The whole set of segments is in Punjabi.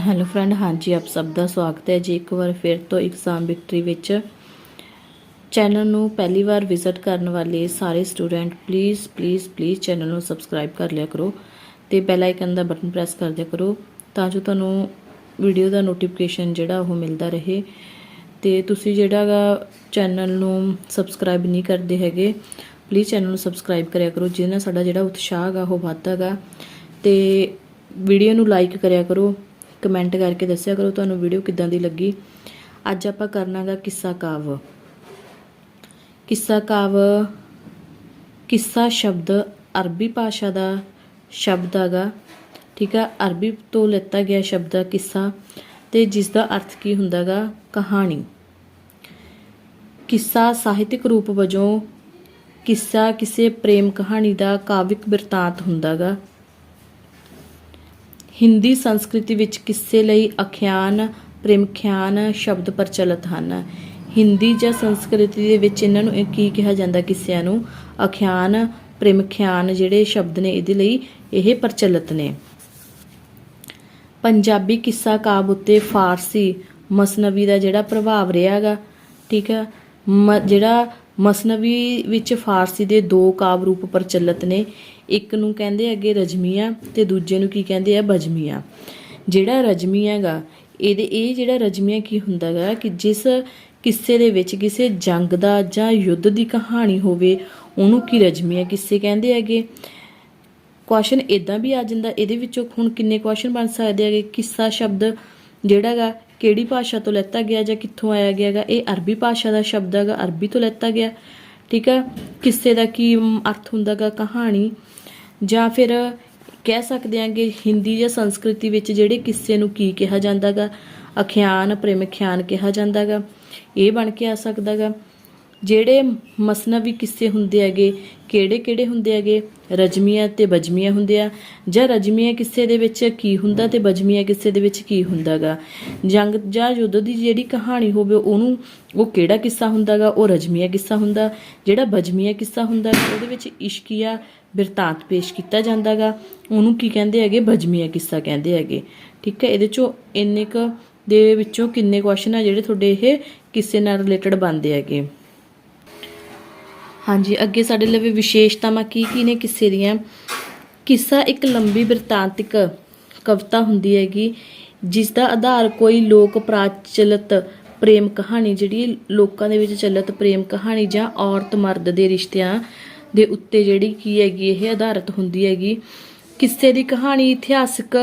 ਹੈਲੋ ਫਰੈਂਡ ਹਾਂਜੀ, ਆਪ ਸਭ ਦਾ ਸਵਾਗਤ ਹੈ ਜੀ। ਇੱਕ ਵਾਰ ਫਿਰ ਤੋਂ ਐਗਜ਼ਾਮ ਵਿਕਟਰੀ ਵਿੱਚ ਚੈਨਲ ਨੂੰ ਪਹਿਲੀ ਵਾਰ ਵਿਜ਼ਿਟ ਕਰਨ ਵਾਲੇ ਸਾਰੇ student please please please channel ਨੂੰ ਸਬਸਕ੍ਰਾਈਬ ਕਰ ਲਿਆ ਕਰੋ ਤੇ ਬੈਲ ਆਈਕਨ ਦਾ ਬਟਨ ਪ੍ਰੈਸ ਕਰ ਦਿਆ ਕਰੋ ਤਾਂ ਜੋ ਤੁਹਾਨੂੰ ਵੀਡੀਓ ਦਾ ਨੋਟੀਫਿਕੇਸ਼ਨ ਜਿਹੜਾ ਉਹ ਮਿਲਦਾ ਰਹੇ। ਤੇ ਤੁਸੀਂ ਜਿਹੜਾ ਗਾ ਚੈਨਲ ਨੂੰ ਸਬਸਕ੍ਰਾਈਬ ਨਹੀਂ ਕਰਦੇ ਹੈਗੇ ਪਲੀਜ਼ ਚੈਨਲ ਨੂੰ ਸਬਸਕ੍ਰਾਈਬ ਕਰਿਆ ਕਰੋ। ਜਿਹਦੇ ਨਾਲ ਸਾਡਾ ਜਿਹੜਾ ਉਤਸ਼ਾਹ ਗਾ ਉਹ ਵੱਧਦਾ ਗਾ। ਤੇ ਵੀਡੀਓ ਨੂੰ ਲਾਈਕ ਕਰਿਆ ਕਰੋ। ਕਮੈਂਟ ਕਰਕੇ ਦੱਸਿਆ ਕਰੋ ਤੁਹਾਨੂੰ ਵੀਡੀਓ ਕਿੱਦਾਂ ਦੀ ਲੱਗੀ। ਅੱਜ ਆਪਾਂ ਕਰਨਾਗਾ ਕਿੱਸਾ ਕਾਵ। ਕਿੱਸਾ ਕਾਵ, ਕਿੱਸਾ ਸ਼ਬਦ ਅਰਬੀ ਭਾਸ਼ਾ ਦਾ ਸ਼ਬਦ ਹੈਗਾ। ਠੀਕ ਆ, ਅਰਬੀ ਤੋਂ ਲਿੱਤਾ ਗਿਆ ਸ਼ਬਦ ਆ ਕਿੱਸਾ। ਤੇ ਜਿਸ ਦਾ ਅਰਥ ਕੀ ਹੁੰਦਾਗਾ ਕਹਾਣੀ। ਕਿੱਸਾ ਸਾਹਿਤਿਕ ਰੂਪ ਵਜੋਂ ਕਿੱਸਾ ਕਿਸੇ ਪ੍ਰੇਮ ਕਹਾਣੀ ਦਾ ਕਾਵਿਕ ਬਿਰਤਾਂਤ ਹੁੰਦਾਗਾ ਹਿੰਦੀ ਸੰਸਕ੍ਰਿਤੀ ਵਿੱਚ ਕਿੱਸੇ ਲਈ ਅਖਿਆਨ, ਪ੍ਰੇਮਖਿਆਨ ਸ਼ਬਦ ਪ੍ਰਚਲਿਤ ਹਨ? ਹਿੰਦੀ ਜਾਂ ਸੰਸਕ੍ਰਿਤੀ ਦੇ ਵਿੱਚ ਇਹਨਾਂ ਨੂੰ ਇਹ ਕੀ ਕਿਹਾ ਜਾਂਦਾ ਕਿੱਸਿਆਂ ਨੂੰ? ਅਖਿਆਨ, ਪ੍ਰੇਮਖਿਆਨ ਜਿਹੜੇ ਸ਼ਬਦ ਨੇ ਇਹਦੇ ਲਈ ਇਹ ਪ੍ਰਚਲਿਤ ਨੇ। ਪੰਜਾਬੀ ਕਿੱਸਾ ਕਾਵਿ ਉੱਤੇ ਫਾਰਸੀ ਮਸਨਵੀ ਦਾ ਜਿਹੜਾ ਪ੍ਰਭਾਵ ਰਿਹਾਗਾ ਠੀਕ ਹੈ? ਮ- ਜਿਹੜਾ ਮਸਨਵੀ ਵਿੱਚ ਫਾਰਸੀ ਦੇ ਦੋ ਕਾਵਿ ਰੂਪ ਪ੍ਰਚਲਿਤ ਨੇ ਇੱਕ ਨੂੰ ਕਹਿੰਦੇ ਅੱਗੇ ਰਜਮੀਆ ਤੇ ਦੂਜੇ ਨੂੰ ਕੀ ਕਹਿੰਦੇ ਆ ਬਜਮੀਆ ਜਿਹੜਾ ਰਜਮੀਆ ਹੈਗਾ ਇਹਦੇ ਇਹ ਜਿਹੜਾ ਰਜਮੀਆ ਕੀ ਹੁੰਦਾਗਾ ਕਿ ਜਿਸ ਕਿੱਸੇ ਦੇ ਵਿੱਚ ਕਿਸੇ ਜੰਗ ਦਾ ਜਾਂ ਯੁੱਧ ਦੀ ਕਹਾਣੀ ਹੋਵੇ ਉਹਨੂੰ ਕੀ ਰਜਮੀਆ ਕਿੱਸੇ ਕਹਿੰਦੇ ਹੈਗੇ। ਕੁਐਸਚਨ ਇਦਾਂ ਵੀ ਆ ਜਾਂਦਾ ਇਹਦੇ ਵਿੱਚੋਂ ਹੁਣ ਕਿੰਨੇ ਕੁਐਸਚਨ ਬਣ ਸਕਦੇ ਹੈਗੇ? ਕਿੱਸਾ ਸ਼ਬਦ ਜਿਹੜਾਗਾ ਕਿਹੜੀ ਭਾਸ਼ਾ ਤੋਂ ਲੈਤਾ ਗਿਆ ਜਾਂ ਕਿੱਥੋਂ ਆਇਆ ਗਿਆਗਾ ਇਹ ਅਰਬੀ ਭਾਸ਼ਾ ਦਾ ਸ਼ਬਦ ਹੈਗਾ ਅਰਬੀ ਤੋਂ ਲੈਤਾ ਗਿਆ। ਠੀਕ ਆ? ਕਿੱਸੇ ਦਾ ਕੀ ਮ, ਅਰਥ ਹੁੰਦਾਗਾ ਕਹਾਣੀ। ਜਾਂ ਫਿਰ ਕਹਿ ਸਕਦੇ ਹਾਂ ਕਿ ਹਿੰਦੀ ਜਾਂ ਸੰਸਕ੍ਰਿਤੀ ਵਿੱਚ ਜਿਹੜੇ ਕਿੱਸੇ ਨੂੰ ਕੀ ਕਿਹਾ ਜਾਂਦਾਗਾ, ਅਖਿਆਨ ਪ੍ਰੇਮਖਿਆਨ ਕਿਹਾ ਜਾਂਦਾਗਾ, ਇਹ ਬਣ ਕੇ ਆ ਸਕਦਾਗਾ। ਜਿਹੜੇ ਮਸਨਵੀ ਕਿੱਸੇ ਹੁੰਦੇ ਹੈਗੇ, ਕਿਹੜੇ ਕਿਹੜੇ ਹੁੰਦੇ ਹੈਗੇ? ਰਜਮੀਆਂ ਤੇ ਬਜਮੀਆਂ ਹੁੰਦੇ ਆ। ਜਾਂ ਰਜਮੀਆਂ ਕਿੱਸੇ ਦੇ ਵਿੱਚ ਕੀ ਹੁੰਦਾ ਤੇ ਬਜਮੀਆਂ ਕਿੱਸੇ ਦੇ ਵਿੱਚ ਕੀ ਹੁੰਦਾਗਾ? ਜੰਗ ਜਾਂ ਯੁੱਧ ਦੀ ਜਿਹੜੀ ਕਹਾਣੀ ਹੋਵੇ, ਉਹਨੂੰ ਉਹ ਕਿਹੜਾ ਕਿੱਸਾ ਹੁੰਦਾਗਾ? ਉਹ ਰਜਮੀਆਂ ਕਿੱਸਾ ਹੁੰਦਾ? ਜਿਹੜਾ ਬਜਮੀਆਂ ਕਿੱਸਾ ਹੁੰਦਾ, ਉਹਦੇ ਵਿੱਚ ਇਸ਼ਕੀਆ ਬਿਰਤਾਂਤ ਪੇਸ਼ ਕੀਤਾ ਜਾਂਦਾਗਾ। ਉਹਨੂੰ ਕੀ ਕਹਿੰਦੇ ਹੈਗੇ? ਬਜਮੀਆਂ ਕਿੱਸਾ ਕਹਿੰਦੇ ਹੈਗੇ। ਠੀਕ ਹੈ, ਇਹਦੇ ਚੋਂ ਇੰਨੇ ਕ ਦੇ ਵਿੱਚੋਂ ਕਿੰਨੇ ਕੁਐਸਚਨ ਆ ਜਿਹੜੇ ਤੁਹਾਡੇ ਇਹ ਕਿੱਸੇ ਨਾਲ ਰਿਲੇਟਡ ਬਣਦੇ ਹੈਗੇ। ਹਾਂਜੀ, ਅੱਗੇ ਸਾਡੇ ਲਈ ਵਿਸ਼ੇਸ਼ਤਾਵਾਂ ਕੀ ਕੀ ਨੇ ਕਿੱਸੇ ਦੀਆਂ? ਕਿੱਸਾ ਇੱਕ ਲੰਬੀ ਬਿਰਤਾਂਤਿਕ ਕਵਿਤਾ ਹੁੰਦੀ ਹੈਗੀ ਜਿਸ ਦਾ ਆਧਾਰ ਕੋਈ ਲੋਕ ਪ੍ਰਚਲਿਤ ਪ੍ਰੇਮ ਕਹਾਣੀ, ਜਿਹੜੀ ਲੋਕਾਂ ਦੇ ਵਿੱਚ ਚੱਲਤ ਪ੍ਰੇਮ ਕਹਾਣੀ ਜਾਂ ਔਰਤ ਮਰਦ ਦੇ ਰਿਸ਼ਤਿਆਂ ਦੇ ਉੱਤੇ ਜਿਹੜੀ ਕੀ ਹੈਗੀ, ਇਹ ਆਧਾਰਿਤ ਹੁੰਦੀ ਹੈਗੀ। ਕਿੱਸੇ ਦੀ ਕਹਾਣੀ ਇਤਿਹਾਸਕ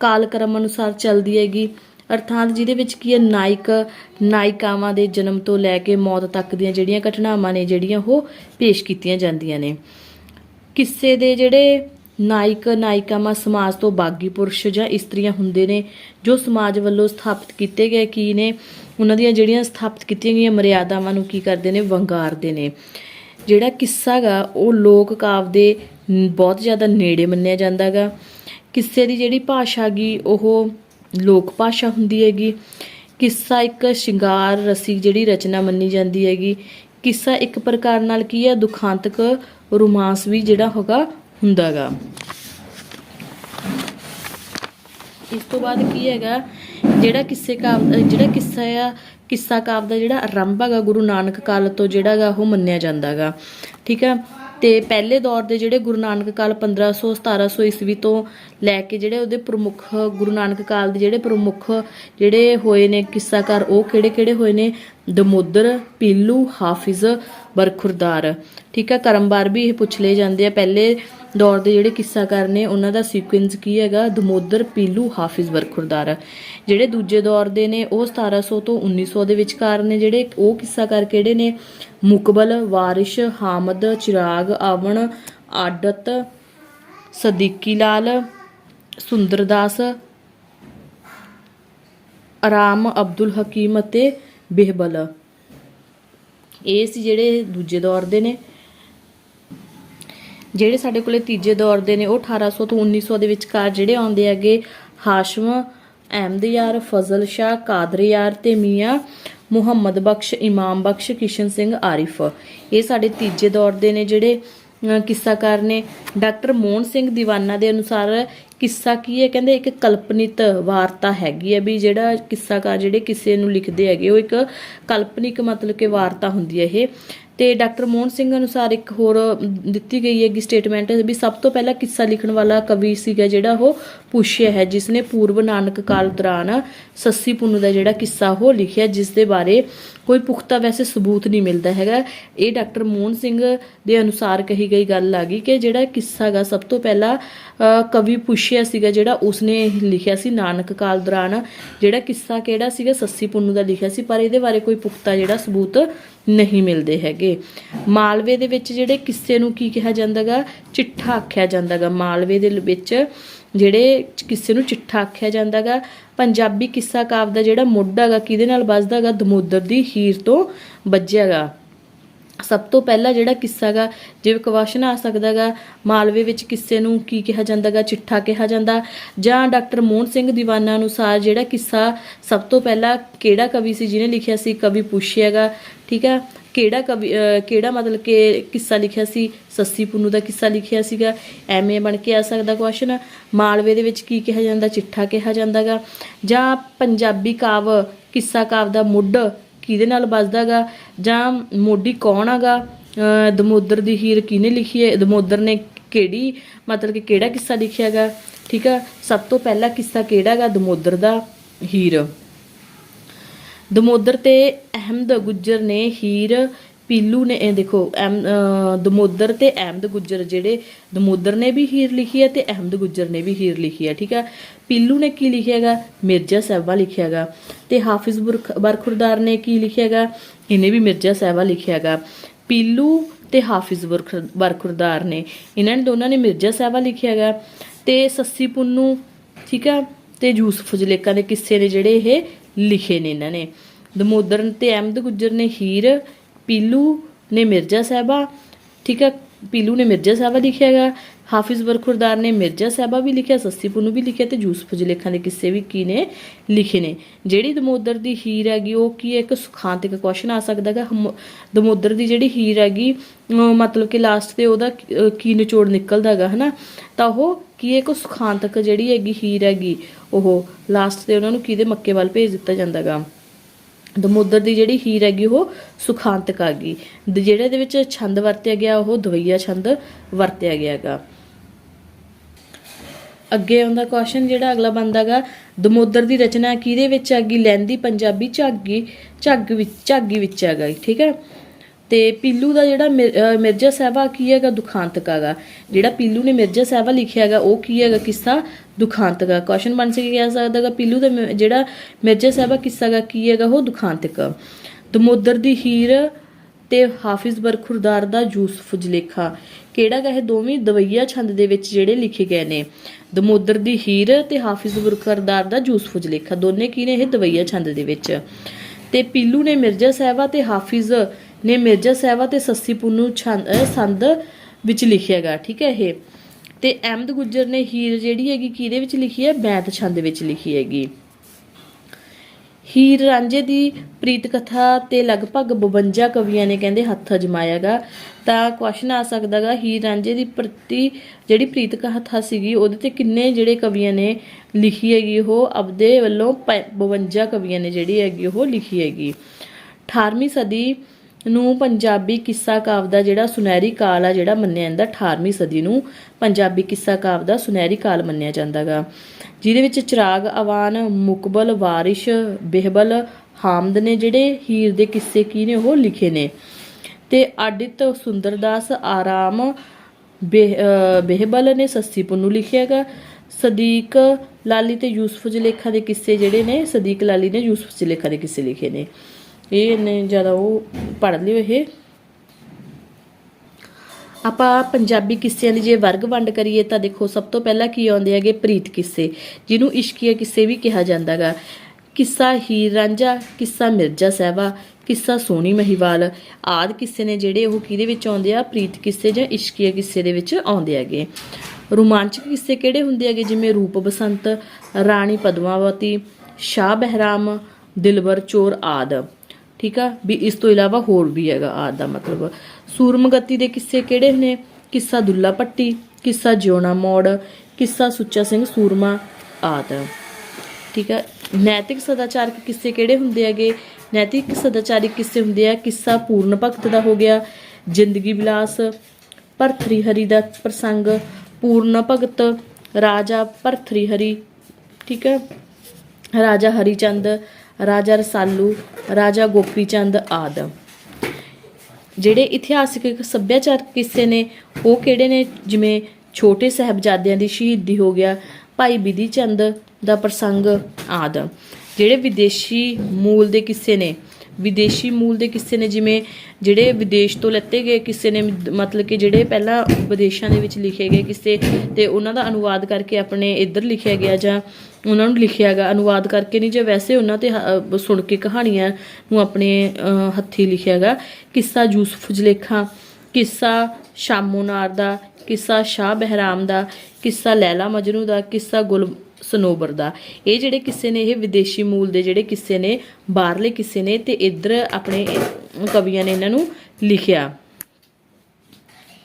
ਕਾਲਕ੍ਰਮ ਅਨੁਸਾਰ ਚੱਲਦੀ ਹੈਗੀ ਅਰਥਾਤ ਜਿਹਦੇ ਵਿੱਚ ਕੀ ਹੈ, ਨਾਇਕ, ਨਾਇਕਾਵਾਂ ਦੇ ਜਨਮ ਤੋਂ ਲੈ ਕੇ ਮੌਤ ਤੱਕ ਦੀਆਂ ਜਿਹੜੀਆਂ ਘਟਨਾਵਾਂ ਨੇ, ਜਿਹੜੀਆਂ ਉਹ ਪੇਸ਼ ਕੀਤੀਆਂ ਜਾਂਦੀਆਂ ਨੇ। ਕਿੱਸੇ ਦੇ ਜਿਹੜੇ ਨਾਇਕ, ਨਾਇਕਾਵਾਂ ਸਮਾਜ ਤੋਂ ਬਾਗੀ ਪੁਰਸ਼ ਜਾਂ ਇਸਤਰੀਆਂ ਹੁੰਦੇ ਨੇ, ਜੋ ਸਮਾਜ ਵੱਲੋਂ ਸਥਾਪਿਤ ਕੀਤੇ ਗਏ ਕੀ ਨੇ, ਉਹਨਾਂ ਦੀਆਂ ਜਿਹੜੀਆਂ ਸਥਾਪਿਤ ਕੀਤੀਆਂ ਗਈਆਂ ਮਰਿਆਦਾਵਾਂ ਨੂੰ ਕੀ ਕਰਦੇ ਨੇ? ਵੰਗਾਰਦੇ ਨੇ। ਜਿਹੜਾ ਕਿੱਸਾ ਗਾ, ਉਹ ਲੋਕ ਕਾਵ ਦੇ ਬਹੁਤ ਜ਼ਿਆਦਾ ਨੇੜੇ ਮੰਨਿਆ ਜਾਂਦਾਗਾ ਕਿੱਸੇ ਦੀ ਜਿਹੜੀ ਭਾਸ਼ਾ ਗੀ, ਉਹ ਲੋਕ ਭਾਸ਼ਾ ਹੁੰਦੀ ਹੈਗੀ, ਕਿੱਸਾ ਇੱਕ ਸ਼ਿੰਗਾਰ ਰਸੀ ਜਿਹੜੀ ਰਚਨਾ ਮੰਨੀ ਜਾਂਦੀ ਹੈਗੀ, ਕਿੱਸਾ ਇੱਕ ਪ੍ਰਕਾਰ ਨਾਲ ਕੀ ਹੈ, ਦੁਖਾਂਤਕ ਰੋਮਾਂਸ ਵੀ ਜਿਹੜਾ ਹੋਗਾ ਹੁੰਦਾਗਾ ਇਸ ਤੋਂ ਬਾਅਦ ਕੀ ਹੈਗਾ, ਜਿਹੜਾ ਕਿੱਸੇ ਕਾਵ ਜਿਹੜਾ ਕਿੱਸਾ ਆ, ਕਿੱਸਾ ਕਾਵ ਦਾ ਜਿਹੜਾ ਆਰੰਭ ਹੈਗਾ ਗੁਰੂ ਨਾਨਕ ਕਾਲ ਤੋਂ ਜਿਹੜਾਗਾ ਉਹ ਮੰਨਿਆ ਜਾਂਦਾਗਾ ਠੀਕ ਹੈ? ਤੇ ਪਹਿਲੇ ਦੌਰ ਦੇ ਜਿਹੜੇ ਗੁਰੂ ਨਾਨਕ ਕਾਲ 1500 1700 ਈਸਵੀ ਤੋਂ ਲੈ ਕੇ ਜਿਹੜੇ ਉਹਦੇ ਪ੍ਰਮੁੱਖ ਗੁਰੂ ਨਾਨਕ ਕਾਲ ਦੇ ਜਿਹੜੇ ਪ੍ਰਮੁੱਖ ਜਿਹੜੇ ਹੋਏ ਨੇ ਕਿੱਸਾਕਾਰ, ਉਹ ਕਿਹੜੇ ਕਿਹੜੇ ਹੋਏ ਨੇ? ਦਮੋਦਰ, ਪੀਲੂ, ਹਾਫਿਜ਼, ਬਰਖੁਰਦਾਰ। ਠੀਕ ਹੈ, ਕਰਮਵਾਰ ਵੀ ਇਹ ਪੁੱਛ ਲਏ ਜਾਂਦੇ ਆ। ਪਹਿਲੇ ਦੌਰ ਦੇ ਜਿਹੜੇ ਕਿੱਸਾਕਾਰ ਨੇ, ਉਹਨਾਂ ਦਾ ਸੀਕੁਐਂਸ ਕੀ ਹੈਗਾ? ਦਮੋਦਰ ਪੀਲੂ ਹਾਫਿਜ਼ ਬਰਖੁਰਦਾਰ ਜਿਹੜੇ ਦੂਜੇ ਦੌਰ ਦੇ ਨੇ, ਉਹ 1700 ਤੋਂ 1900 ਦੇ ਵਿਚਕਾਰ ਨੇ। ਜਿਹੜੇ ਉਹ ਕਿੱਸਾਕਾਰ ਕਿਹੜੇ ਨੇ? ਮੁਕਬਲ, ਵਾਰਿਸ਼, ਹਾਮਦ, ਚਿਰਾਗ, ਆਵਣ ਆਡਤ ਸਦੀਕੀ ਲਾਲ ਸੁੰਦਰਦਾਸ ਆਰਾਮ ਅਬਦੁਲ ਹਕੀਮ ਅਤੇ ਬਿਹਬਲ। ਇਹ ਸੀ ਜਿਹੜੇ ਦੂਜੇ ਦੌਰ ਦੇ ਨੇ। ਜਿਹੜੇ ਸਾਡੇ ਕੋਲੇ ਤੀਜੇ ਦੌਰ ਦੇ ਨੇ, ਉਹ 1800 ਤੋਂ 1900 ਦੇ ਵਿਚਕਾਰ ਜਿਹੜੇ ਆਉਂਦੇ ਹੈਗੇ, ਹਾਸ਼ਮ ਅਹਿਮਦ ਯਾਰ ਫਜ਼ਲ ਸ਼ਾਹ, ਕਾਦਰ ਯਾਰ ਤੇ ਮੀਆਂ, ਮੁਹੰਮਦ ਬਖਸ਼, ਇਮਾਮ ਬਖਸ਼, ਕਿਸ਼ਨ ਸਿੰਘ, ਆਰਿਫ। ਇਹ ਸਾਡੇ ਤੀਜੇ ਦੌਰ ਦੇ ਨੇ ਜਿਹੜੇ ਕਿੱਸਾਕਾਰ ਨੇ। ਡਾਕਟਰ ਮੋਹਨ ਸਿੰਘ ਦੀਵਾਨਾ ਦੇ ਅਨੁਸਾਰ ਕਿੱਸਾ ਕੀ ਹੈ? ਕਹਿੰਦੇ ਇੱਕ ਕਲਪਨਿਤ ਵਾਰਤਾ ਹੈਗੀ ਹੈ ਵੀ ਜਿਹੜਾ ਕਿੱਸਾਕਾਰ ਜਿਹੜੇ ਕਿਸੇ ਨੂੰ ਲਿਖਦੇ ਹੈਗੇ, ਉਹ ਇੱਕ ਕਲਪਨਿਕ ਮਤਲਬ ਕਿ ਵਾਰਤਾ ਹੁੰਦੀ ਹੈ ਇਹ। ਤੇ ਡਾਕਟਰ ਮੋਹਨ ਸਿੰਘ ਅਨੁਸਾਰ ਇੱਕ ਹੋਰ ਦਿੱਤੀ ਗਈ ਹੈਗੀ ਸਟੇਟਮੈਂਟ ਵੀ ਸਭ ਤੋਂ ਪਹਿਲਾਂ ਕਿੱਸਾ ਲਿਖਣ ਵਾਲਾ ਕਵੀ ਸੀਗਾ ਜਿਹੜਾ ਉਹ ਪੁੱਛਿਆ ਹੈ ਜਿਸ ਨੇ ਪੂਰਵ ਨਾਨਕ ਕਾਲ ਦੌਰਾਨ ਸੱਸੀ ਪੁੰਨੂ ਦਾ ਜਿਹੜਾ ਕਿੱਸਾ ਉਹ ਲਿਖਿਆ ਜਿਸ ਦੇ ਬਾਰੇ ਕੋਈ ਪੁਖਤਾ ਵੈਸੇ ਸਬੂਤ ਨਹੀਂ ਮਿਲਦਾ ਹੈਗਾ। ਇਹ ਡਾਕਟਰ ਮੋਹਨ ਸਿੰਘ ਦੇ ਅਨੁਸਾਰ ਕਹੀ ਗਈ ਗੱਲ ਆ ਗਈ ਕਿ ਜਿਹੜਾ ਕਿੱਸਾ ਗਾ, ਸਭ ਤੋਂ ਪਹਿਲਾਂ ਕਵੀ ਪੁੱਛਿਆ ਸੀਗਾ ਜਿਹੜਾ ਉਸਨੇ ਲਿਖਿਆ ਸੀ ਨਾਨਕ ਕਾਲ ਦੌਰਾਨ, ਜਿਹੜਾ ਕਿੱਸਾ ਕਿਹੜਾ ਸੀਗਾ, ਸੱਸੀ ਪੁੰਨੂ ਦਾ ਲਿਖਿਆ ਸੀ, ਪਰ ਇਹਦੇ ਬਾਰੇ ਕੋਈ ਪੁਖਤਾ ਜਿਹੜਾ ਸਬੂਤ ਨਹੀਂ ਮਿਲਦੇ ਹੈਗੇ। ਮਾਲਵੇ ਦੇ ਵਿੱਚ ਜਿਹੜੇ ਕਿੱਸੇ ਨੂੰ ਕੀ ਕਿਹਾ ਜਾਂਦਾਗਾ ਚਿੱਠਾ ਆਖਿਆ ਜਾਂਦਾਗਾ ਮਾਲਵੇ ਦੇ ਵਿੱਚ ਜਿਹੜੇ ਕਿੱਸੇ ਨੂੰ ਚਿੱਠਾ ਆਖਿਆ ਜਾਂਦਾਗਾ, ਪੰਜਾਬੀ ਕਿੱਸਾ ਕਾਵ ਦਾ ਜਿਹੜਾ ਮੋਢਾ ਹੈਗਾ ਕਿਹਦੇ ਨਾਲ ਵੱਜਦਾਗਾ ਦਮੋਦਰ ਦੀ ਹੀਰ ਤੋਂ ਵੱਜਿਆਗਾ। ਸਭ ਤੋਂ ਪਹਿਲਾ ਜਿਹੜਾ ਕਿੱਸਾ ਗਾ ਜਿਵੇਂ ਕੁਐਸਚਨ ਆ ਸਕਦਾਗਾ, ਮਾਲਵੇ ਵਿੱਚ ਕਿੱਸੇ ਨੂੰ ਕੀ ਕਿਹਾ ਜਾਂਦਾਗਾ, ਚਿੱਠਾ ਕਿਹਾ ਜਾਂਦਾ, ਜਾਂ ਡਾਕਟਰ ਮੋਹਨ ਸਿੰਘ ਦੀਵਾਨਾ ਅਨੁਸਾਰ ਜਿਹੜਾ ਕਿੱਸਾ ਸਭ ਤੋਂ ਪਹਿਲਾਂ ਕਿਹੜਾ ਕਵੀ ਸੀ, ਜਿਹਨੇ ਲਿਖਿਆ ਸੀ? ਕਵੀ ਪੁੱਛਿਆਗਾ, ਠੀਕ ਹੈ ਕਿਹੜਾ ਕਵੀ ਕਿਹੜਾ ਮਤਲਬ ਕਿ ਕਿੱਸਾ ਲਿਖਿਆ ਸੀ? ਸੱਸੀ ਪੁੰਨੂ ਦਾ ਕਿੱਸਾ ਲਿਖਿਆ ਸੀਗਾ। ਐਵੇਂ ਬਣ ਕੇ ਆ ਸਕਦਾ ਕੁਐਸਚਨ ਮਾਲਵੇ ਦੇ ਵਿੱਚ ਕੀ ਕਿਹਾ ਜਾਂਦਾ? ਚਿੱਠਾ ਕਿਹਾ ਜਾਂਦਾਗਾ। ਜਾਂ ਪੰਜਾਬੀ ਕਾਵ, ਕਿੱਸਾ ਕਾਵ ਦਾ ਮੁੱਢ ਕਿਹਦੇ ਨਾਲ ਵੱਜਦਾਗਾ ਜਾਂ ਮੋਢੀ ਕੌਣ ਹੈਗਾ ਅਹ, ਦਮੋਦਰ ਦੀ ਹੀਰ ਕਿਹਨੇ ਲਿਖੀ ਹੈ? ਦਮੋਦਰ ਨੇ ਕਿਹੜੀ, ਮਤਲਬ ਕਿ ਕਿਹੜਾ ਕਿੱਸਾ ਲਿਖਿਆ ਹੈਗਾ ਠੀਕ ਆ? ਸਭ ਤੋਂ ਪਹਿਲਾ ਕਿੱਸਾ ਕਿਹੜਾ ਹੈਗਾ ਦਮੋਦਰ ਦਾ ਹੀਰ। ਦਮੋਦਰ ਤੇ ਅਹਿਮਦ ਗੁੱਜਰ ਨੇ ਹੀਰ ਪੀਲੂ ਨੇ, ਇਹ ਦੇਖੋ, ਅਹਿਮ- ਦਮੋਦਰ ਤੇ ਅਹਿਮਦ ਗੁੱਜਰ ਜਿਹੜੇ, ਦਮੋਦਰ ਨੇ ਵੀ ਹੀਰ ਲਿਖੀ ਹੈ ਤੇ ਅਹਿਮਦ ਗੁੱਜਰ ਨੇ ਵੀ ਹੀਰ ਲਿਖੀ ਹੈ, ਠੀਕ ਹੈ? ਪੀਲੂ ਨੇ ਕੀ ਲਿਖਿਆ ਹੈਗਾ? ਮਿਰਜ਼ਾ ਸਾਹਿਬਾ ਲਿਖਿਆ ਹੈਗਾ। ਤੇ ਹਾਫਿਜ਼ ਬੁਰਖ- ਬਰਖੁਰਦਾਰ ਨੇ ਕੀ ਲਿਖਿਆ ਹੈਗਾ? ਇਹਨੇ ਵੀ ਮਿਰਜ਼ਾ ਸਾਹਿਬਾ ਲਿਖਿਆ ਹੈਗਾ। ਪੀਲੂ ਤੇ ਹਾਫਿਜ਼ ਬਰਖ- ਬਰਖੁਰਦਾਰ ਨੇ, ਇਹਨਾਂ ਨੇ ਦੋਨਾਂ ਨੇ ਮਿਰਜ਼ਾ ਸਾਹਿਬਾ ਲਿਖਿਆ ਹੈਗਾ। ਤੇ ਸੱਸੀ ਪੁੰਨੂ, ਠੀਕ ਆ ਤੇ ਯੂਸਫ ਜਲੇਕਾ ਦੇ ਕਿੱਸੇ ਨੇ ਜਿਹੜੇ ਇਹ ਲਿਖੇ ਨੇ ਇਹਨਾਂ ਨੇ। ਦਮੋਦਰਨ ਤੇ ਅਹਿਮਦ ਗੁੱਜਰ ਨੇ ਹੀਰ, ਪੀਲੂ ਨੇ ਮਿਰਜ਼ਾ ਸਾਹਿਬਾ, ਠੀਕ ਆ, ਪੀਲੂ ਨੇ ਮਿਰਜ਼ਾ ਸਾਹਿਬਾ ਲਿਖਿਆ ਹੈਗਾ। ਹਾਫਿਜ਼ ਬਰਖੁਰਦਾਰ ਨੇ ਮਿਰਜ਼ਾ ਸਾਹਿਬਾ ਵੀ ਲਿਖਿਆ, ਸੱਸੀ ਨੂੰ ਵੀ ਲਿਖਿਆ ਤੇ ਯੂਸਫ ਜਲੇਖਾਂ ਦੇ ਕਿੱਸੇ ਵੀ ਕੀ ਨੇ ਲਿਖੇ ਨੇ। ਜਿਹੜੀ ਦਮੋਦਰ ਦੀ ਹੀਰ ਹੈਗੀ, ਉਹ ਕੀ ਹੈ? ਇੱਕ ਸੁਖਾਂਤਿਕ ਕੁਐਸਚਨ ਆ ਸਕਦਾ ਹੈਗਾ। ਦਮੋਦਰ ਦੀ ਜਿਹੜੀ ਹੀਰ ਹੈਗੀ ਮਤਲਬ ਕਿ ਲਾਸਟ ਤੇ ਉਹਦਾ ਕੀ- ਨਿਚੋੜ ਨਿਕਲਦਾ ਹੈਗਾ, ਹਨਾ? ਤਾਂ ਉਹ ਕੀ ਹੈ? ਇੱਕ ਸੁਖਾਂਤਕ ਜਿਹੜੀ ਹੈਗੀ ਹੀਰ ਹੈਗੀ, ਉਹ ਲਾਸਟ ਤੇ ਉਹਨਾਂ ਨੂੰ ਕਿਹਦੇ ਮੱਕੇ ਵੱਲ ਭੇਜ ਦਿੱਤਾ ਜਾਂਦਾ ਹੈਗਾ। ਦਮੋਦਰ ਦੀ ਜਿਹੜੀ ਹੀਰ ਹੈਗੀ, ਉਹ ਸੁਖਾਂਤਕ ਆ ਗਈ। ਜਿਹੜੇ ਦੇ ਵਿੱਚ ਛੰਦ ਵਰਤਿਆ ਗਿਆ, ਉਹ ਦਵਈਆ ਛੰਦ ਵਰਤਿਆ ਗਿਆ ਹੈਗਾ। ਅੱਗੇ ਆਉਂਦਾ ਕੁਐਸਚਨ ਜਿਹੜਾ ਅਗਲਾ ਬੰਦਾਗਾ ਦਮੋਦਰ ਦੀ ਰਚਨਾ ਕਿਹਦੇ ਵਿੱਚ ਹੈਗੀ ਲਹਿੰਦੀ ਪੰਜਾਬੀ ਝਾਗੀ, ਝੱਗ ਵਿੱਚ ਝਾਗੀ ਵਿੱਚ ਹੈਗਾ ਠੀਕ ਹੈ? ਤੇ ਪੀਲੂ ਦਾ ਜਿਹੜਾ ਮਿਰ- ਮਿਰਜ਼ਾ ਸਾਹਿਬਾ ਕੀ ਹੈਗਾ? ਦੁਖਾਂਤਕ ਹੈਗਾ ਜਿਹੜਾ ਪੀਲੂ ਨੇ ਮਿਰਜ਼ਾ ਸਾਹਿਬਾ ਲਿਖਿਆ ਹੈਗਾ ਉਹ ਕੀ ਹੈਗਾ? ਕਿੱਸਾ? ਦੁਖਾਂਤਕ। ਹੈ ਕੁਐਸਚਨ ਬਣ ਸਕੇ ਕਹਿ ਸਕਦਾ ਹੈਗਾ ਪੀਲੂ ਦਾ ਮਿ- ਜਿਹੜਾ ਮਿਰਜ਼ਾ ਸਾਹਿਬਾ ਕਿੱਸਾ ਹੈਗਾ ਕੀ ਹੈਗਾ? ਉਹ ਦੁਖਾਂਤਕ। ਦਮੋਦਰ ਦੀ ਹੀਰ ਤੇ ਹਾਫਿਜ਼ ਬਰਖੁਰਦਾਰ ਦਾ ਯੂਸਫ ਜਲੇਖਾ ਕਿਹੜਾ ਗਾ ਇਹ ਦੋਵੇਂ ਦਵਈਆ ਛੰਦ ਦੇ ਵਿੱਚ ਜਿਹੜੇ ਲਿਖੇ ਗਏ ਨੇ? ਦਮੋਦਰ ਦੀ ਹੀਰ ਤੇ ਹਾਫਿਜ਼ ਬਰਖੁਰਦਾਰ ਦਾ ਯੂਸਫ ਜਲੇਖਾ ਦੋਨੇ ਕੀ ਨੇ ਇਹ ਦਵਈਆ ਛੰਦ ਦੇ ਵਿੱਚ? ਤੇ ਪੀਲੂ ਨੇ ਮਿਰਜ਼ਾ ਸਾਹਿਬਾ ਤੇ ਹਾਫਿਜ਼ ਨੇ ਮਿਰਜ਼ਾ ਸਾਹਿਬਾ ਤੇ ਸੱਸੀ ਪੁੰਨੂ ਛੰਦ, ਅਹ ਸੰਦ ਵਿੱਚ ਲਿਖਿਆ ਗਾ, ਠੀਕ ਹੈ ਇਹ? ਤੇ ਅਹਿਮਦ ਗੁੱਜਰ ਨੇ ਹੀਰ ਜਿਹੜੀ ਹੈਗੀ ਕਿਹਦੇ ਵਿੱਚ ਲਿਖੀ ਹੈ? ਬੈਤ ਛੰਦ ਵਿੱਚ ਲਿਖੀ ਹੈਗੀ। ਹੀਰ ਰਾਂਝੇ ਦੀ ਪ੍ਰੀਤ ਕਥਾ ਤੇ ਲਗਭਗ 52 ਕਵੀਆਂ ਨੇ ਕਹਿੰਦੇ ਹੱਥ ਅਜਮਾਇਆਗਾ। ਤਾਂ ਕੁਐਸਚਨ ਆ ਸਕਦਾਗਾ, ਹੀਰ ਰਾਂਝੇ ਦੀ ਪ੍ਰਤੀ ਜਿਹੜੀ ਪ੍ਰੀਤ ਕਥਾ ਸੀਗੀ, ਉਹਦੇ ਤੇ ਕਿੰਨੇ ਜਿਹੜੇ ਕਵੀਆਂ ਨੇ ਲਿਖੀ ਹੈਗੀ ਉਹ, ਆਪਦੇ ਵੱਲੋਂ ਪ- 52 ਕਵੀਆਂ ਨੇ ਜਿਹੜੀ ਹੈਗੀ ਉਹ ਲਿਖੀ ਹੈਗੀ। 18ਵੀਂ ਸਦੀ ਨੂੰ ਪੰਜਾਬੀ ਕਿੱਸਾ ਕਾਵ ਦਾ ਜਿਹੜਾ ਸੁਨਹਿਰੀ ਕਾਲ ਆ, ਜਿਹੜਾ ਮੰਨਿਆ ਜਾਂਦਾ 18ਵੀਂ ਸਦੀ ਨੂੰ ਪੰਜਾਬੀ ਕਿੱਸਾ ਕਾਵ ਦਾ ਸੁਨਹਿਰੀ ਕਾਲ ਮੰਨਿਆ ਜਾਂਦਾਗਾ ਜਿਹਦੇ ਵਿੱਚ ਚਿਰਾਗ, ਅਵਾਨ, ਮੁਕਬਲ, ਵਾਰਿਸ਼, ਬਿਹਬਲ, ਹਾਮਦ ਨੇ ਜਿਹੜੇ ਹੀਰ ਦੇ ਕਿੱਸੇ ਕੀ ਨੇ ਉਹ ਲਿਖੇ ਨੇ। ਤੇ ਆਡਿਤ ਸੁੰਦਰਦਾਸ, ਆਰਾਮ, ਬਿਹ- ਅਹ ਨੇ ਸੱਸੀ ਪੁੰਨੂ ਲਿਖਿਆਗਾ ਸਦੀਕ ਲਾਲੀ ਤੇ ਯੂਸਫ ਜਲੇਖਾ ਦੇ ਕਿੱਸੇ ਜਿਹੜੇ ਨੇ, ਸਦੀਕ ਲਾਲੀ ਨੇ ਯੂਸਫ ਜਲੇਖਾ ਦੇ ਕਿੱਸੇ ਲਿਖੇ ਨੇ। ਇਹ ਇੰਨੇ ਜ਼ਿਆਦਾ ਉਹ ਪੜ੍ਹ ਲਿਓ ਇਹ। ਆਪਾਂ ਪੰਜਾਬੀ ਕਿੱਸਿਆਂ ਦੀ ਜੇ ਵਰਗ ਵੰਡ ਕਰੀਏ ਤਾਂ ਦੇਖੋ, ਸਭ ਤੋਂ ਪਹਿਲਾਂ ਕੀ ਆਉਂਦੇ ਹੈਗੇ ਪ੍ਰੀਤ ਕਿੱਸੇ, ਜਿਹਨੂੰ ਇਸ਼ਕੀਆ ਕਿੱਸੇ ਵੀ ਕਿਹਾ ਜਾਂਦਾਗਾ। ਕਿੱਸਾ ਹੀਰ ਰਾਂਝਾ, ਕਿੱਸਾ ਮਿਰਜ਼ਾ ਸਾਹਿਬਾ, ਕਿੱਸਾ ਸੋਹਣੀ ਮਹੀਵਾਲ, ਆਦ ਕਿੱਸੇ ਨੇ ਜਿਹੜੇ ਉਹ ਕਿਹਦੇ ਵਿੱਚ ਆਉਂਦੇ ਆ? ਪ੍ਰੀਤ ਕਿੱਸੇ ਜਾਂ ਇਸ਼ਕੀਆ ਕਿੱਸੇ ਦੇ ਵਿੱਚ ਆਉਂਦੇ ਹੈਗੇ। ਰੋਮਾਂਚਕ ਕਿੱਸੇ ਕਿਹੜੇ ਹੁੰਦੇ ਹੈਗੇ? ਜਿਵੇਂ ਰੂਪ ਬਸੰਤ, ਰਾਣੀ ਪਦਮਾਵਤੀ, ਸ਼ਾਹ ਬਹਿਰਾਮ ਦਿਲਵਰ ਚੋਰ ਆਦ। ਠੀਕ ਆ? ਵੀ ਇਸ ਤੋਂ ਇਲਾਵਾ ਹੋਰ ਵੀ ਹੈਗਾ ਆਦ ਦਾ ਮਤਲਬ। ਸੂਰਮਗਤੀ ਦੇ ਕਿੱਸੇ ਕਿਹੜੇ ਨੇ? ਕਿੱਸਾ ਦੁੱਲਾ ਪੱਟੀ, ਕਿੱਸਾ ਜਿਉਣਾ ਮੋੜ, ਕਿੱਸਾ ਸੁੱਚਾ ਸਿੰਘ ਸੂਰਮਾ ਆਦਿ। ਠੀਕ ਹੈ ਨੈਤਿਕ ਸਦਾਚਾਰਕ ਕਿੱਸੇ ਕਿਹੜੇ ਹੁੰਦੇ ਹੈਗੇ? ਨੈਤਿਕ ਸਦਾਚਾਰਿਕ ਕਿੱਸੇ ਹੁੰਦੇ ਆ? ਕਿੱਸਾ ਪੂਰਨ ਭਗਤ ਦਾ ਹੋ ਗਿਆ, ਜ਼ਿੰਦਗੀ ਵਿਲਾਸ, ਭਰਥਰੀ ਹਰੀ ਦਾ ਪ੍ਰਸੰਗ, ਪੂਰਨ ਭਗਤ, ਰਾਜਾ ਭਰਥਰੀ ਹਰੀ। ਠੀਕ ਹੈ ਰਾਜਾ ਹਰੀਚੰਦ ਰਾਜਾ ਰਸਾਲੂ, ਰਾਜਾ ਗੋਪੀ ਚੰਦ ਆਦਿ। ਜਿਹੜੇ ਇਤਿਹਾਸਿਕ ਸੱਭਿਆਚਾਰਕ ਕਿੱਸੇ ਨੇ, ਉਹ ਕਿਹੜੇ ਨੇ? ਜਿਵੇਂ ਛੋਟੇ ਸਾਹਿਬਜ਼ਾਦਿਆਂ ਦੀ ਸ਼ਹੀਦੀ ਹੋ ਗਿਆ, ਭਾਈ ਬਿਧੀ ਚੰਦ ਦਾ ਪ੍ਰਸੰਗ ਆਦਿ। ਜਿਹੜੇ ਵਿਦੇਸ਼ੀ ਮੂਲ ਦੇ ਕਿੱਸੇ ਨੇ ਵਿਦੇਸ਼ੀ ਮੂਲ ਦੇ ਕਿਸੇ ਨੇ ਜਿਵੇਂ ਜਿਹੜੇ ਵਿਦੇਸ਼ ਤੋਂ ਲੱਤੇ ਗਏ ਕਿਸੇ ਨੇ ਮਤਲਬ ਕਿ ਜਿਹੜੇ ਪਹਿਲਾਂ ਵਿਦੇਸ਼ਾਂ ਦੇ ਵਿੱਚ ਲਿਖੇ ਗਏ ਕਿਸੇ ਤੇ ਉਹਨਾਂ ਦਾ ਅਨੁਵਾਦ ਕਰਕੇ ਆਪਣੇ ਇੱਧਰ ਲਿਖਿਆ ਗਿਆ ਜਾਂ ਉਹਨਾਂ ਨੂੰ ਲਿਖਿਆ ਗਿਆ ਅਨੁਵਾਦ ਕਰਕੇ ਨਹੀਂ ਜੇ ਵੈਸੇ ਉਹਨਾਂ ਤੇ ਸੁਣ ਕੇ ਕਹਾਣੀਆਂ ਨੂੰ ਆਪਣੇ ਅਹ, ਹੱਥੀਂ ਲਿਖਿਆ ਗਾ। ਕਿੱਸਾ ਯੂਸਫ ਜਲੇਖਾਂ ਕਿੱਸਾ ਸ਼ਾਮੋਨਾਰ ਦਾ ਕਿੱਸਾ ਸ਼ਾਹ ਬਹਿਰਾਮ ਦਾ ਕਿੱਸਾ ਲੈਲਾ ਮਜਨੂ ਦਾ ਕਿੱਸਾ ਗੁਲ ਸਨੋਬਰ ਦਾ। ਇਹ ਜਿਹੜੇ ਕਿੱਸੇ ਨੇ, ਇਹ ਵਿਦੇਸ਼ੀ ਮੂਲ ਦੇ ਜਿਹੜੇ ਕਿੱਸੇ ਨੇ, ਬਾਹਰਲੇ ਕਿੱਸੇ ਨੇ ਤੇ ਇੱਧਰ ਆਪਣੇ ਕਵੀਆਂ ਨੇ ਇਹਨਾਂ ਨੂੰ ਲਿਖਿਆ।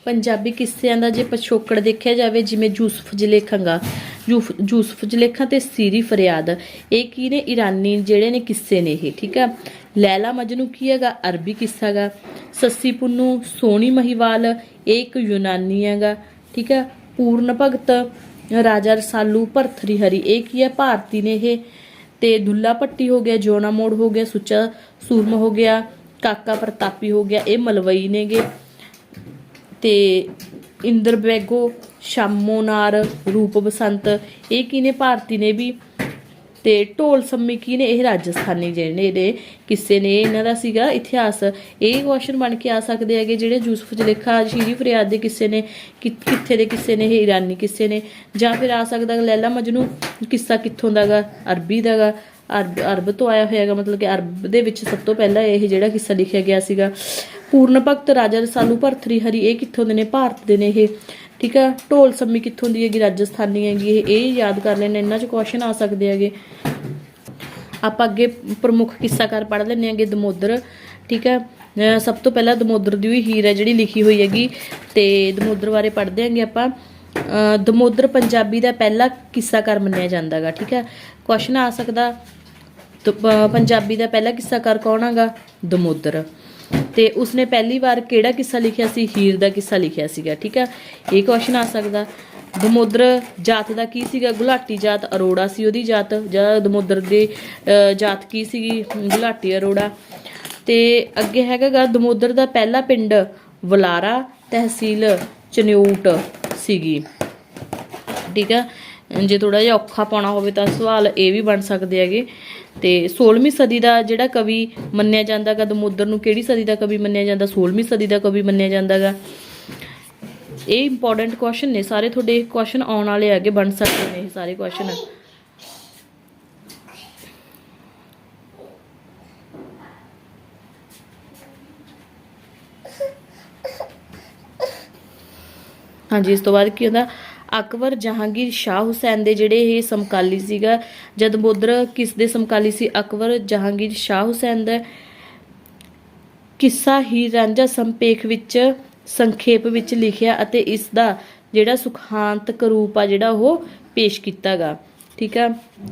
ਪੰਜਾਬੀ ਕਿੱਸਿਆਂ ਦਾ ਜੇ ਪਿਛੋਕੜ ਦੇਖਿਆ ਜਾਵੇ, ਜਿਵੇਂ ਯੂਸਫ ਜਲੇਖਾਂਗਾ, ਯੂਫ- ਯੂਸਫ ਜਲੇਖਾਂ ਤੇ ਸੀਰੀ ਫਰਿਆਦ, ਇਹ ਕੀ ਨੇ? ਇਰਾਨੀ ਜਿਹੜੇ ਨੇ ਕਿੱਸੇ ਨੇ ਇਹ, ਠੀਕ ਆ? ਲੈਲਾ ਮਜਨੂ ਕੀ ਹੈਗਾ? ਅਰਬੀ ਕਿੱਸਾ ਗਾ। ਸੱਸੀ ਪੁੰਨੂ, ਸੋਹਣੀ ਮਹੀਵਾਲ, ਇਹ ਇੱਕ ਯੂਨਾਨੀ ਹੈਗਾ, ਠੀਕ ਆ? ਪੂਰਨ ਭਗਤ ਰਾਜਾ ਰਸਾਲੂ ਭਰਥਰੀ ਹਰੀ, ਇਹ ਕੀ ਹੈ? ਭਾਰਤੀ ਨੇ ਇਹ ਤੇ ਦੁੱਲਾ ਭੱਟੀ ਹੋ ਗਿਆ, ਜੋਨਾ ਮੋੜ ਹੋ ਗਿਆ, ਸੁੱਚਾ ਸੂਰਮ ਹੋ ਗਿਆ, ਕਾਕਾ ਪ੍ਰਤਾਪੀ ਹੋ ਗਿਆ, ਇਹ ਮਲਵਈ ਨੇਗੇ। ਤੇ ਇੰਦਰ ਬੈਗੋ ਸ਼ਾਮੋਨਾਰ, ਰੂਪ ਬਸੰਤ, ਇਹ ਕੀ ਨੇ? ਭਾਰਤੀ ਨੇ ਵੀ ਤੇ ਢੋਲ ਸੰਮੀ ਕੀ ਨੇ ਇਹ ਰਾਜਸਥਾਨੀ ਜਿਹੜੇ ਨੇ ਕਿੱਸੇ ਨੇ, ਇਹਨਾਂ ਦਾ ਸੀਗਾ ਇਤਿਹਾਸ। ਇਹ ਕੁਐਸਚਨ ਬਣ ਕੇ ਆ ਸਕਦੇ ਹੈਗੇ ਜਿਹੜੇ ਯੂਸਫ ਜਲੇਖਾ, ਸ਼ੀਰੀ ਫਰਿਆਦ ਦੇ ਕਿੱਸੇ ਨੇ, ਕਿ- ਕਿੱਥੇ ਦੇ ਕਿੱਸੇ ਨੇ, ਇਹ ਇਰਾਨੀ ਕਿੱਸੇ ਨੇ। ਜਾਂ ਫਿਰ ਆ ਸਕਦਾ ਲੈਲਾ ਮਜਨੂ, ਕਿੱਸਾ ਕਿੱਥੋਂ ਦਾਗਾ ਅਰਬੀ ਦਾਗਾ ਅਰਬ ਅਰਬ ਤੋਂ ਆਇਆ ਹੋਇਆਗਾ ਮਤਲਬ ਕਿ ਅਰਬ ਦੇ ਵਿੱਚ ਸਭ ਤੋਂ ਪਹਿਲਾਂ ਇਹ ਜਿਹੜਾ ਕਿੱਸਾ ਲਿਖਿਆ ਗਿਆ ਸੀਗਾ। ਪੂਰਨ ਭਗਤ, ਰਾਜਾ ਰਸਾਲੂ ਭਰਥਰੀ ਹਰੀ ਇਹ ਕਿੱਥੋਂ ਦੇ ਨੇ? ਭਾਰਤ ਦੇ ਨੇ ਇਹ। ਠੀਕ ਆ ਢੋਲ ਸੰਮੀ ਕਿੱਥੋਂ ਦੀ ਹੈਗੀ? ਰਾਜਸਥਾਨੀ ਹੈਗੀ ਇਹ ਇਹ ਯਾਦ ਕਰ ਲੈਣੇ ਇਹਨਾਂ 'ਚ ਕੁਐਸਚਨ ਆ ਸਕਦੇ ਹੈਗੇ। ਆਪਾਂ ਅੱਗੇ ਪ੍ਰਮੁੱਖ ਕਿੱਸਾਕਾਰ ਪੜ੍ਹ ਲੈਂਦੇ ਹਾਂਗੇ, ਦਮੋਦਰ, ਠੀਕ ਹੈ? ਸਭ ਤੋਂ ਪਹਿਲਾਂ ਦਮੋਦਰ ਦੀ ਵੀ ਹੀਰ ਹੈ ਜਿਹੜੀ ਲਿਖੀ ਹੋਈ ਹੈਗੀ, ਤੇ ਦਮੋਦਰ ਬਾਰੇ ਪੜ੍ਹਦੇ ਹਾਂਗੇ ਆਪਾਂ। ਦਮੋਦਰ ਪੰਜਾਬੀ ਦਾ ਪਹਿਲਾ ਕਿੱਸਾਕਾਰ ਮੰਨਿਆ ਜਾਂਦਾਗਾ ਠੀਕ ਹੈ? ਕੁਐਸਚਨ ਆ ਸਕਦਾ? ਤ- ਪੰਜਾਬੀ ਦਾ ਪਹਿਲਾ ਕਿੱਸਾਕਾਰ ਕੌਣ ਹੈਗਾ? ਦਮੋਦਰ। ਤੇ ਉਸਨੇ ਪਹਿਲੀ ਵਾਰ ਕਿਹੜਾ ਕਿੱਸਾ ਲਿਖਿਆ ਸੀ? ਹੀਰ ਦਾ ਕਿੱਸਾ ਲਿਖਿਆ ਸੀਗਾ, ਠੀਕ ਹੈ ਇਹ ਕੁਐਸਚਨ ਆ ਸਕਦਾ। ਦਮੋਦਰ ਜਾਤ ਦਾ ਕੀ ਸੀਗਾ? ਗੁਲਾਟੀ ਜਾਤ ਅਰੋੜਾ ਸੀ ਉਹਦੀ ਜਾਤ। ਜਾਂ ਦਮੋਦਰ ਦੀ ਜਾਤ ਕੀ ਸੀਗੀ? ਗੁਲਾਟੀ ਅਰੋੜਾ। ਤੇ ਅੱਗੇ ਹੈਗਾ ਗਾ, ਦਮੋਦਰ ਦਾ ਪਹਿਲਾ ਪਿੰਡ ਵਲਾਰਾ ਤਹਿਸੀਲ ਚਨਿਊਟ ਸੀਗੀ। ਠੀਕ ਆ? ਜੇ ਥੋੜਾ ਜਿਹਾ ਔਖਾ ਪਾਉਣਾ ਹੋਵੇ ਤਾਂ ਸਵਾਲ ਇਹ ਵੀ ਬਣ ਸਕਦੇ ਹੈਗੇ। ਤੇ 16ਵੀਂ ਸਦੀ ਦਾ ਜਿਹੜਾ ਕਵੀ ਮੰਨਿਆ ਜਾਂਦਾਗਾ ਦਮੋਦਰ ਨੂੰ ਕਿਹੜੀ ਸਦੀ ਦਾ ਕਵੀ ਮੰਨਿਆ ਜਾਂਦਾ? 16ਵੀਂ ਸਦੀ ਦਾ ਕਵੀ ਮੰਨਿਆ ਜਾਂਦਾਗਾ ਇਹ ਇੰਪੋਰਟੈਂਟ ਕੁਐਸਚਨ ਨੇ। ਸਾਰੇ ਤੁਹਾਡੇ ਕੁਐਸਚਨ ਆਉਣ ਵਾਲੇ ਹੈਗੇ, ਬਣ ਸਕਦੇ ਨੇ ਇਹ ਸਾਰੇ ਕੁਐਸਚਨ ਹਾਂਜੀ, ਇਸ ਤੋਂ ਬਾਅਦ ਕੀ ਹੁੰਦਾ? ਅਕਬਰ ਜਹਾਂਗੀਰ ਸ਼ਾਹ ਹੁਸੈਨ ਦੇ ਜਿਹੜੇ ਇਹ ਸਮਕਾਲੀ ਸੀਗਾ, ਜਦ ਮੋਦਰ ਕਿਸ ਦੇ ਸਮਕਾਲੀ ਸੀ? ਅਕਬਰ ਜਹਾਂਗੀਰ ਸ਼ਾਹ ਹੁਸੈਨ ਦਾ ਕਿੱਸਾ ਹੀ ਰਾਂਝਾ ਸੰਪੇਖ ਵਿੱਚ, ਸੰਖੇਪ ਵਿੱਚ ਲਿਖਿਆ ਅਤੇ ਇਸ ਦਾ ਜਿਹੜਾ ਸੁਖਾਂਤਕ ਰੂਪ ਆ ਜਿਹੜਾ ਉਹ ਪੇਸ਼ ਕੀਤਾਗਾ। ਠੀਕ ਆ?